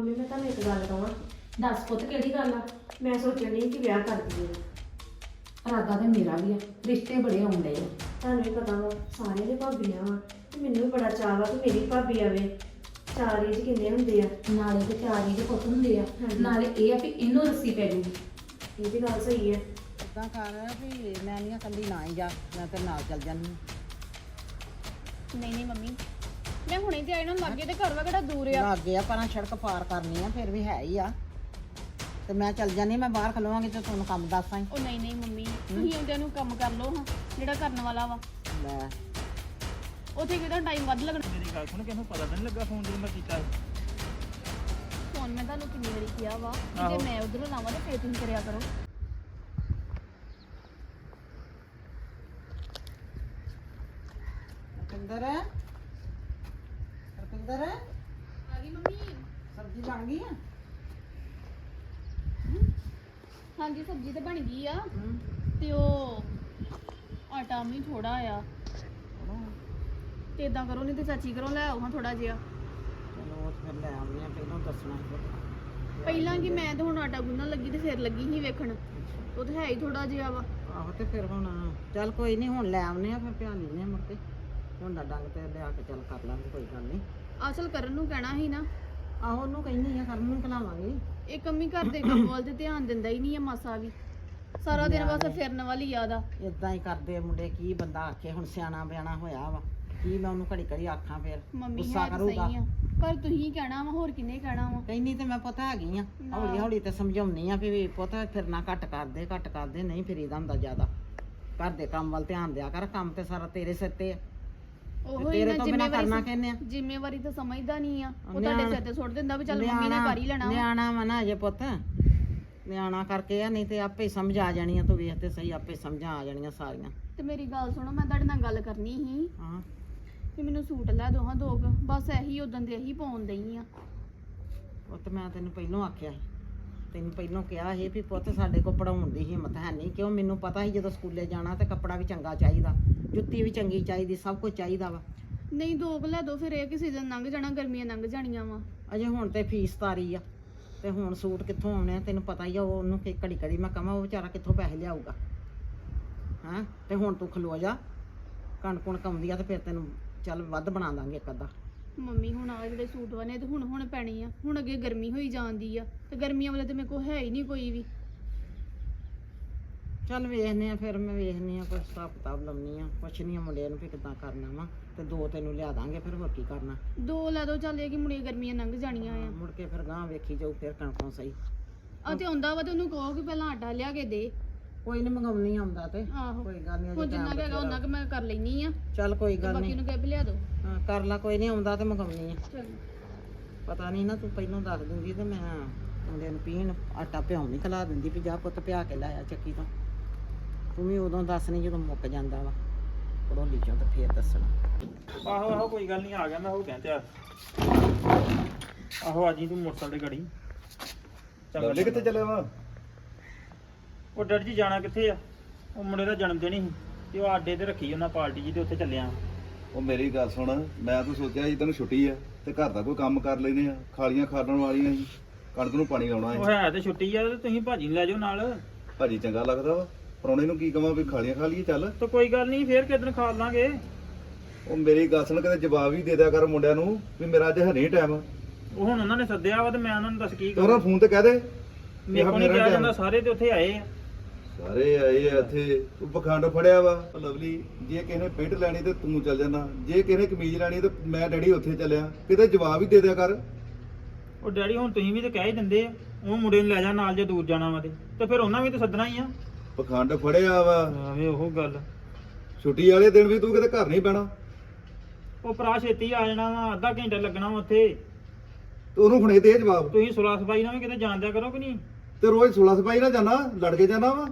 Mummy ਮੈਂ ਤੁਹਾਨੂੰ ਇੱਕ ਗੱਲ ਕਹਾਂ। ਦੱਸ ਪੁੱਤ ਕਿਹੜੀ ਗੱਲ ਆ? ਮੈਂ ਸੋਚਣ ਨਹੀਂ ਕਿ ਵਿਆਹ ਕਰ ਦਈਏ। ਇਰਾਦਾ ਤੇ ਮੇਰਾ ਵੀ ਆ ਰਿਸ਼ਤੇ ਬੜੇ ਆਉਂਦੇ ਆ। ਤੁਹਾਨੂੰ ਵੀ ਪਤਾ ਵਾ ਸਾਰੇ ਦੇ ਭਾਬੀਆਂ ਵਾ ਤੇ ਮੈਨੂੰ ਵੀ ਬੜਾ ਚਾਅ ਵਾ ਕਿ ਮੇਰੀ ਭਾਬੀ ਆਵੇ। ਚਾਰ ਏਜ ਕਿੰਨੇ ਹੁੰਦੇ ਆ। ਨਾਲੇ ਤੇ ਚਾਰੀ ਦੇ ਪੁੱਤ ਹੁੰਦੇ ਆ। ਹਾਂਜੀ। ਨਾਲੇ ਇਹ ਆ ਵੀ ਇਹਨੂੰ ਰੱਸੀ ਪੈ ਜੂਗੀ। ਇਹ ਵੀ ਗੱਲ ਸਹੀ ਹੈ ਇਦਾਂ ਕਰ ਵੀ ਮੈਂ ਨਹੀਂ ਕੱਲੀ ਨਾ ਹੀ ਜਾ ਮੈਂ ਤੇ ਨਾਲ ਚੱਲ ਜਾਂਦੀ ਨਹੀਂ ਨਹੀਂ ਮੰਮੀ। ਮੈਂ ਹੁਣੇ ਤੇ ਆਈ ਨਾ ਲੱਗੇ ਤੇ ਘਰ ਵਾ ਕਿਹੜਾ ਦੂਰ ਆ। ਲੱਗੇ ਆ ਪਰਾਂ ਸੜਕ ਪਾਰ ਕਰਨੀ ਆ ਫਿਰ ਵੀ ਹੈ ਹੀ ਆ। ਤੇ ਮੈਂ ਚੱਲ ਜਾਂਦੀ ਮੈਂ ਬਾਹਰ ਖਲੋਵਾਂਗੀ ਤੇ ਤੁਹਾਨੂੰ ਕੰਮ ਦੱਸਾਂ ਉਹ ਨਹੀਂ ਨਹੀਂ ਮੰਮੀ ਤੁਸੀਂ ਉਹਦੇ ਨੂੰ ਕੰਮ ਕਰ ਲਓ ਹਾਂ ਜਿਹੜਾ ਕਰਨ ਵਾਲਾ ਵਾ। ਲੈ। ਉੱਥੇ ਕਿਹਦਾ ਟਾਈਮ ਵੱਧ ਲੱਗਣਾ। ਮੇਰੀ ਗੱਲ ਸੁਣ ਕਿਹਨੂੰ ਪਤਾ ਤਾਂ ਨਹੀਂ ਲੱਗਾ ਫੋਨ ਜਦੋਂ ਮੈਂ ਕੀਤਾ ਫੋਨ ਮੈਂ ਤੁਹਾਨੂੰ ਕਿੰਨੀ ਵਾਰੀ ਕਿਹਾ ਵਾ ਕਿ ਆਹੋ। ਮੈਂ ਉਧਰੋਂ ਲਾਵਾਂ ਤਾਂ ਫੇਰ ਤੁਸੀਂ ਕਰਿਆ ਕਰੋ ਰਪਿੰਦਰ ਰਪਿੰਦਰ ਆ ਗਈ ਮੰਮੀ ਸਬਜ਼ੀ ਬਣ ਗਈ ਆ ਹਾਂਜੀ ਸਬਜ਼ੀ ਤੇ ਬਣ ਗਈ ਆ। ਹੂੰ। ਤੇ ਉਹ ਆਟਾ ਵੀ ਥੋੜਾ ਆ। ਤੇ ਇਦਾਂ ਕਰੋ ਨਹੀਂ ਤੇ ਚਾਚੀ ਕਰੋ ਲੈ ਆਓ ਹਾਂ ਥੋੜਾ ਜਿਹਾ। ਚਲੋ ਉਹ ਤੇ ਫਿਰ ਲੈ ਆਉਂਦੇ ਆ ਪਹਿਲਾਂ ਦੱਸਣਾ ਸੀ। ਪਹਿਲਾਂ ਕਿ ਮੈਂ ਤੇ ਹੁਣ ਆਟਾ ਗੁੰਨਣ ਲੱਗੀ ਤੇ ਫਿਰ ਲੱਗੀ ਸੀ ਵੇਖਣ। ਉਹ ਤੇ ਹੈ ਹੀ ਥੋੜਾ ਜਿਹਾ ਵਾ। ਆਹੋ ਤੇ ਫਿਰ ਹੁਣ ਚੱਲ ਕੋਈ ਨਹੀਂ ਹੁਣ ਲੈ ਆਉਂਦੇ ਆ ਫਿਰ ਲੈਨੇ ਆ ਮੁੜ ਕੇ। ਹੁਣ ਦਾ ਡੰਗ ਤੇ ਲਿਆ ਕੇ ਚੱਲ ਕਰ ਲਾਂਗੇ ਕੋਈ ਗੱਲ ਨਹੀਂ। ਅਸਲ ਕਰਨ ਨੂੰ ਕਹਿਣਾ ਸੀ ਨਾ। ਆਹੋ ਉਹਨੂੰ ਕਹਿੰਦੀ ਆ ਕਰਨ ਨੂੰ ਖਲਾਵਾਂਗੇ। ਇਹ ਕੰਮੀ ਘਰ ਦੇ ਕੰਮ ਵੱਲ ਤੇ ਧਿਆਨ ਦਿੰਦਾ ਹੀ ਨਹੀਂ ਆ ਮਾਸਾ ਵੀ। ਸਾਰਾ ਦਿਨ ਬਸ ਫਿਰਨ ਵਾਲੀ ਯਾਦ ਆ। ਇਦਾਂ ਹੀ ਕਰਦੇ ਆ ਮੁੰਡੇ ਕੀ ਬੰਦਾ ਆਖੇ ਹੁਣ ਸਿਆਣਾ ਬਿਆਣਾ ਹੋਇਆ ਵਾ। ਕੀ ਮੈਂ ਉਹਨੂੰ ਘੜੀ ਘੜੀ ਆਖਾਂ ਫਿਰ ਮੰਮੀ ਗੁੱਸਾ ਹੈ ਤਾਂ ਕਰੂਗਾ। ਸਹੀ ਆ ਪਰ ਤੁਸੀਂ ਕਹਿਣਾ ਵਾ ਹੋਰ ਕਿੰਨੇ ਕਹਿਣਾ ਵਾ? ਕਹਿੰਦੀ ਤੇ ਮੈਂ ਪਤਾ ਹੈਗੀ ਆ ਨਾ। ਹੌਲੀ ਹੌਲੀ ਤੇ ਸਮਝਾਉਣੀ ਆ ਵੀ ਪੁੱਤ ਫਿਰਨਾ ਘੱਟ ਕਰਦੇ ਘੱਟ ਕਰਦੇ ਨਹੀਂ ਫਿਰੀਦਾ ਹੁੰਦਾ ਜ਼ਿਆਦਾ। ਘਰ ਦੇ ਕੰਮ ਵੱਲ ਧਿਆਨ ਦਿਆ ਕਰ ਕੰਮ ਤੇ ਸਾਰਾ ਤੇਰੇ ਸਿਰ ਤੇ ਆ। ਉਹ ਤੇਰੇ ਤੋਂ ਬਿਨਾ ਕਰਨਾ ਆ? ਜ਼ਿੰਮੇਵਾਰੀ ਤਾਂ ਸਮਝਦਾ ਨਹੀਂ ਆ। ਉਹ ਨਿਆਣਾ- ਤੁਹਾਡੇ ਸਿਰ ਤੇ ਸੁੱਟ ਦਿੰਦਾ ਵੀ ਚੱਲ ਮੰਮੀ ਨੇ ਕਰ ਹੀ ਲੈਣਾ ਵਾ। ਨਿਆਣਾ ਵਾ ਨਾ ਅਜੇ ਪੁੱਤ। ਨਿਆਣਾ ਕਰਕੇ ਆ ਨਹੀਂ ਤੇ ਆਪੇ ਸਮਝ ਆ ਜਾਣੀਆਂ ਤੂੰ ਵੇਖ ਤੇ ਸਹੀ ਆਪੇ ਸਮਝਾਂ ਆ ਜਾਣੀਆਂ ਸਾਰੀਆਂ। ਤੇ ਮੇਰੀ ਗੱਲ ਸੁਣੋ ਮੈਂ ਤੁਹਾਡੇ ਨਾਲ ਗੱਲ ਕਰਨੀ ਸੀ ਹਾਂ। ਕਿ ਮੈਨੂੰ ਸੂਟ ਲੈ ਦੋ ਹਾਂ ਦੋ ਕੁ। ਬਸ ਇਹੀ ਉਦੋਂ ਦੇ ਇਹੀ ਪਾਉਣ ਦਈ ਆ। ਉਹ ਤੇ ਮੈਂ ਤੈਨੂੰ ਪਹਿਲਾਂ ਆਖਿਆ ਸੀ। ਤੈਨੂੰ ਪਹਿਲਾਂ ਕਿਹਾ ਸੀ ਵੀ ਪੁੱਤ ਸਾਡੇ ਕੋਲ ਪੜਾਉਣ ਦੀ ਹਿੰਮਤ ਹੈ ਨਹੀਂ ਕਿਉਂ ਮੈਨੂੰ ਪਤਾ ਸੀ ਜਦੋਂ ਸਕੂਲੇ ਜਾਣਾ ਤੇ ਕੱਪੜਾ ਵੀ ਚੰਗਾ ਚਾਹੀਦਾ ਜੁੱਤੀ ਵੀ ਚੰਗੀ ਚਾਹੀਦੀ ਸਭ ਕੁਝ ਚਾਹੀਦਾ ਵਾ। ਨਹੀਂ ਦੋ ਕੁ ਲੈ ਦੋ ਫਿਰ ਇਹ ਕਿ ਸੀਜ਼ਨ ਲੰਘ ਜਾਣਾ ਗਰਮੀਆਂ ਲੰਘ ਜਾਣੀਆਂ ਵਾ। ਅਜੇ ਹੁਣ ਤੇ ਫੀਸ ਤਾਰੀ ਆ ਤੇ ਹੁਣ ਸੂਟ ਕਿੱਥੋਂ ਆਉਣੇ ਆ ਤੈਨੂੰ ਪਤਾ ਹੀ ਆ ਉਹ ਉਹਨੂੰ ਕਿ ਘੜੀ ਘੜੀ ਮੈਂ ਕਹਾਂ ਉਹ ਵਿਚਾਰਾ ਕਿੱਥੋਂ ਪੈਸੇ ਲਿਆਊਗਾ। ਹਾਂ? ਤੇ ਹੁਣ ਤੂੰ ਖਲੋ ਜਾ ਕਣਕ ਕੁਣਕ ਆਉਂਦੀ ਆ ਤੇ ਫਿਰ ਤੈਨੂੰ ਚੱਲ ਵੱਧ ਬਣਾ ਦਾਂਗੇ ਇੱਕ ਅੱਧਾ। ਮੰਮੀ ਹੁਣ ਆ ਜਿਹੜੇ ਸੂਟ ਬਣੇ ਤੇ ਹੁਣ ਹੁਣ ਪੈਣੀ ਆ ਹੁਣ ਅੱਗੇ ਗਰਮੀ ਹੋਈ ਜਾਂਦੀ ਆ ਤੇ ਗਰਮੀਆਂ ਵਾਲੇ ਤੇ ਮੇਰੇ ਕੋਲ ਹੈ ਹੀ ਨਹੀਂ ਕੋਈ ਵੀ। ਚੱਲ ਵੇਖਨੇ ਆ ਫਿਰ ਮੈਂ ਵੇਖਨੀ ਆ ਕੋਈ ਹਿਸਾਬ ਕਿਤਾਬ ਲਾਉਣੀ ਆ ਪੁੱਛਣੀ ਆ ਮੁੰਡੇ ਨੂੰ ਵੀ ਕਿੱਦਾਂ ਕਰਨਾ ਵਾ ਤੇ ਦੋ ਤੈਨੂੰ ਲਿਆ ਦਾਂਗੇ ਫਿਰ ਹੋਰ ਕੀ ਕਰਨਾ। ਦੋ ਲੈ ਦੋ ਚੱਲ ਇਹ ਕਿ ਮੁੜੀਆਂ ਗਰਮੀਆਂ ਲੰਘ ਜਾਣੀਆਂ ਆ। ਮੁੜ ਕੇ ਫਿਰ ਗਾਂ ਵੇਖੀ ਜਾਊ ਫਿਰ ਕਣਕੋਂ ਸਹੀ। ਆ ਤੇ ਆਉਂਦਾ ਵਾ ਤੇ ਉਹਨੂੰ ਕਹੋ ਕਿ ਪਹਿਲਾਂ ਆਟਾ ਲਿਆ ਕੇ ਦੇ। ਕੋਈ ਨਹੀਂ ਮੰਗਾਉਣੀ ਆਉਂਦਾ ਤੇ। ਆਹੋ। ਕੋਈ ਗੱਲ ਨਹੀਂ ਹੁਣ ਜਿੰਨਾ ਕੁ ਹੈਗਾ ਉਹਨਾਂ ਕਿ ਮੈਂ ਕਰ ਲੈਣੀ ਆ। ਚੱਲ ਕੋਈ ਤੇ ਗੱਲ ਬਾਕੀ ਨਹੀਂ ਨੂੰ ਕਹਿ ਵੀ ਲਿਆ ਦੋ। ਹਾਂ ਕਰ ਲਾ ਕੋਈ ਨਹੀਂ ਆਉਂਦਾ ਤੇ ਮੰਗਾਉਣੀ ਆ। ਚਲ। ਪਤਾ ਨਹੀਂ ਨਾ ਤੂੰ ਪਹਿਲਾਂ ਦੱਸ ਦਿੰਦੀ ਤੇ ਮੈਂ ਮੁੰਡੇ ਨੂੰ ਪੀਣ ਆਟਾ ਭਿਉਂ ਨਹੀਂ ਖਲਾ ਦਿੰਦੀ ਵੀ ਜਾ ਪੁੱਤ ਪਿਆ ਕੇ ਲਾਇਆ ਚੱਕੀ ਤੋਂ। ਤੂੰ ਵੀ ਉਦੋਂ ਦੱਸਣੀ ਜਦੋਂ ਮੁੱਕ ਜਾਂਦਾ ਵਾ। ਪੜੋਲੀ ਚੋਂ ਤੇ ਫੇਰ ਦੱਸਣਾ। ਆਹੋ ਆਹੋ ਕੋਈ ਗੱਲ ਨਹੀਂ ਆ ਗਿਆ ਮੈਂ ਹੋ ਗਿਆ ਤਿਆਰ ਆਹੋ ਆ ਜੀ ਤੂੰ ਮੋਟਰਸਾਈਕਲ ਤੇ ਗੜੀ ਲਵਲੀ ਕਿੱਥੇ ਚੱਲਿਆ ਵਾ? ਉਹ ਡੈਡ ਜੀ ਜਾਣਾ ਕਿੱਥੇ ਆ? ਉਹ ਮੁੰਡੇ ਦਾ ਜਨਮ ਦਿਨ ਸੀ ਤੇ ਉਹ ਆਡੇ ਤੇ ਰੱਖੀ ਉਹਨਾਂ ਪਾਰਟੀ ਜੀ ਤੇ ਉੱਥੇ ਚੱਲਿਆ। ਉਹ ਮੇਰੀ ਗੱਲ ਸੁਣ ਮੈਂ ਤਾਂ ਸੋਚਿਆ ਸੀ ਤੈਨੂੰ ਛੁੱਟੀ ਆ ਤੇ ਘਰ ਦਾ ਕੋਈ ਕੰਮ ਕਰ ਲੈਨੇ ਆ ਖਾਲੀਆਂ ਖਾਣ ਵਾਲੀਆਂ ਸੀ ਕਣਕ ਨੂੰ ਪਾਣੀ ਲਾਉਣਾ ਉਹ ਸੀ ਹੈ ਤੇ ਛੁੱਟੀ ਆ ਤੇ ਤੁਸੀਂ ਭਾਜੀ ਨੂੰ ਲੈ ਜਾਓ ਨਾਲ। ਭਾਜੀ ਚੰਗਾ ਲੱਗਦਾ ਵਾ ਪਰੌਣੇ ਨੂੰ ਕੀ ਕਵਾਂ ਵੀ ਖਾਲੀਆਂ ਖਾ ਲਈਏ ਚੱਲ। ਤੇ ਕੋਈ ਗੱਲ ਨਹੀਂ ਫੇਰ ਕਿਦਨ ਖਾ ਲਾਂਗੇ? ਉਹ ਮੇਰੀ ਗੱਲ ਸੁਣ ਕਦੇ ਜਵਾਬ ਹੀ ਦੇ ਦਿਆ ਕਰ ਮੁੰਡਿਆਂ ਨੂੰ ਵੀ ਮੇਰਾ ਅੱਜ ਹੈ ਨਹੀਂ ਟਾਈਮ ਉਹ ਹੁਣ ਉਹਨਾਂ ਨੇ ਸੱਦਿਆ ਵਾ ਤੇ ਮੈਂ ਉਹਨਾਂ ਨੂੰ ਦੱਸ ਕੀ ਤੇ ਉਹਨਾਂ ਕਰਾਂ। ਫੋਨ ਤੇ ਕਹਿ ਦੇ ਮੇਰੇ ਕੋਲ ਨਹੀਂ ਕਿਹਾ ਜਾਂਦਾ ਸਾਰੇ ਤੇ ਉੱਥੇ ਆਏ ਆ। ਸਾਰੇ ਆਏ ਆ ਇੱਥੇ ਤੂੰ ਪਖੰਡ ਫੜਿਆ ਵਾ। ਉਹ ਲਵਲੀ ਜੇ ਕਿਸੇ ਨੇ ਪੈਂਟ ਲੈਣੀ ਤੇ ਤੂੰ ਚੱਲ ਜਾਣਾ ਜੇ ਕਿਸੇ ਨੇ ਕਮੀਜ਼ ਲੈਣੀ ਤੇ ਮੈਂ ਡੈਡੀ ਉੱਥੇ ਚੱਲਿਆ। ਕਿਤੇ ਜਵਾਬ ਹੀ ਦੇ ਦਿਆ ਕਰ। ਉਹ ਡੈਡੀ ਹੁਣ ਤੁਸੀਂ ਵੀ ਤੇ ਕਹਿ ਹੀ ਦਿੰਦੇ ਆ ਉਹ ਮੁੰਡੇ ਨੂੰ ਲੈ ਜਾ ਨਾਲ ਜੇ ਦੂਰ ਜਾਣਾ ਵਾ ਤੇ। ਤੇ ਫਿਰ ਉਹਨਾਂ ਵੀ ਤੇ ਸੱਦਣਾ ਹੀ ਆ। ਪਖੰਡ ਫੜਿਆ ਵਾ। ਆਵੇ ਉਹ ਗੱਲ। ਛੁੱਟੀ ਵਾਲੇ ਦਿਨ ਵੀ ਤੂੰ ਕਿਤੇ ਘਰ ਨਹੀਂ ਪੈਣਾ। ਉਹ ਭਰਾ ਛੇਤੀ ਆ ਜਾਣਾ ਵਾ ਅੱਧਾ ਘੰਟਾ ਲੱਗਣਾ ਵਾ ਉੱਥੇ। ਤੇ ਉਹਨੂੰ ਹੁਣੇ ਦੇ ਜਵਾਬ। ਤੁਸੀਂ ਸੁਲਾ ਸਫ਼ਾਈ ਨਾਲ ਵੀ ਕਿਤੇ ਜਾਣ ਦਿਆ ਕਰੋ ਕਿ ਨਹੀਂ? ਤੇ ਰੋਜ਼ 16 ਸਪਾਈ ਨਾ ਜਾਣਾ ਲੜ ਕੇ ਜਾਣਾ ਵਾ।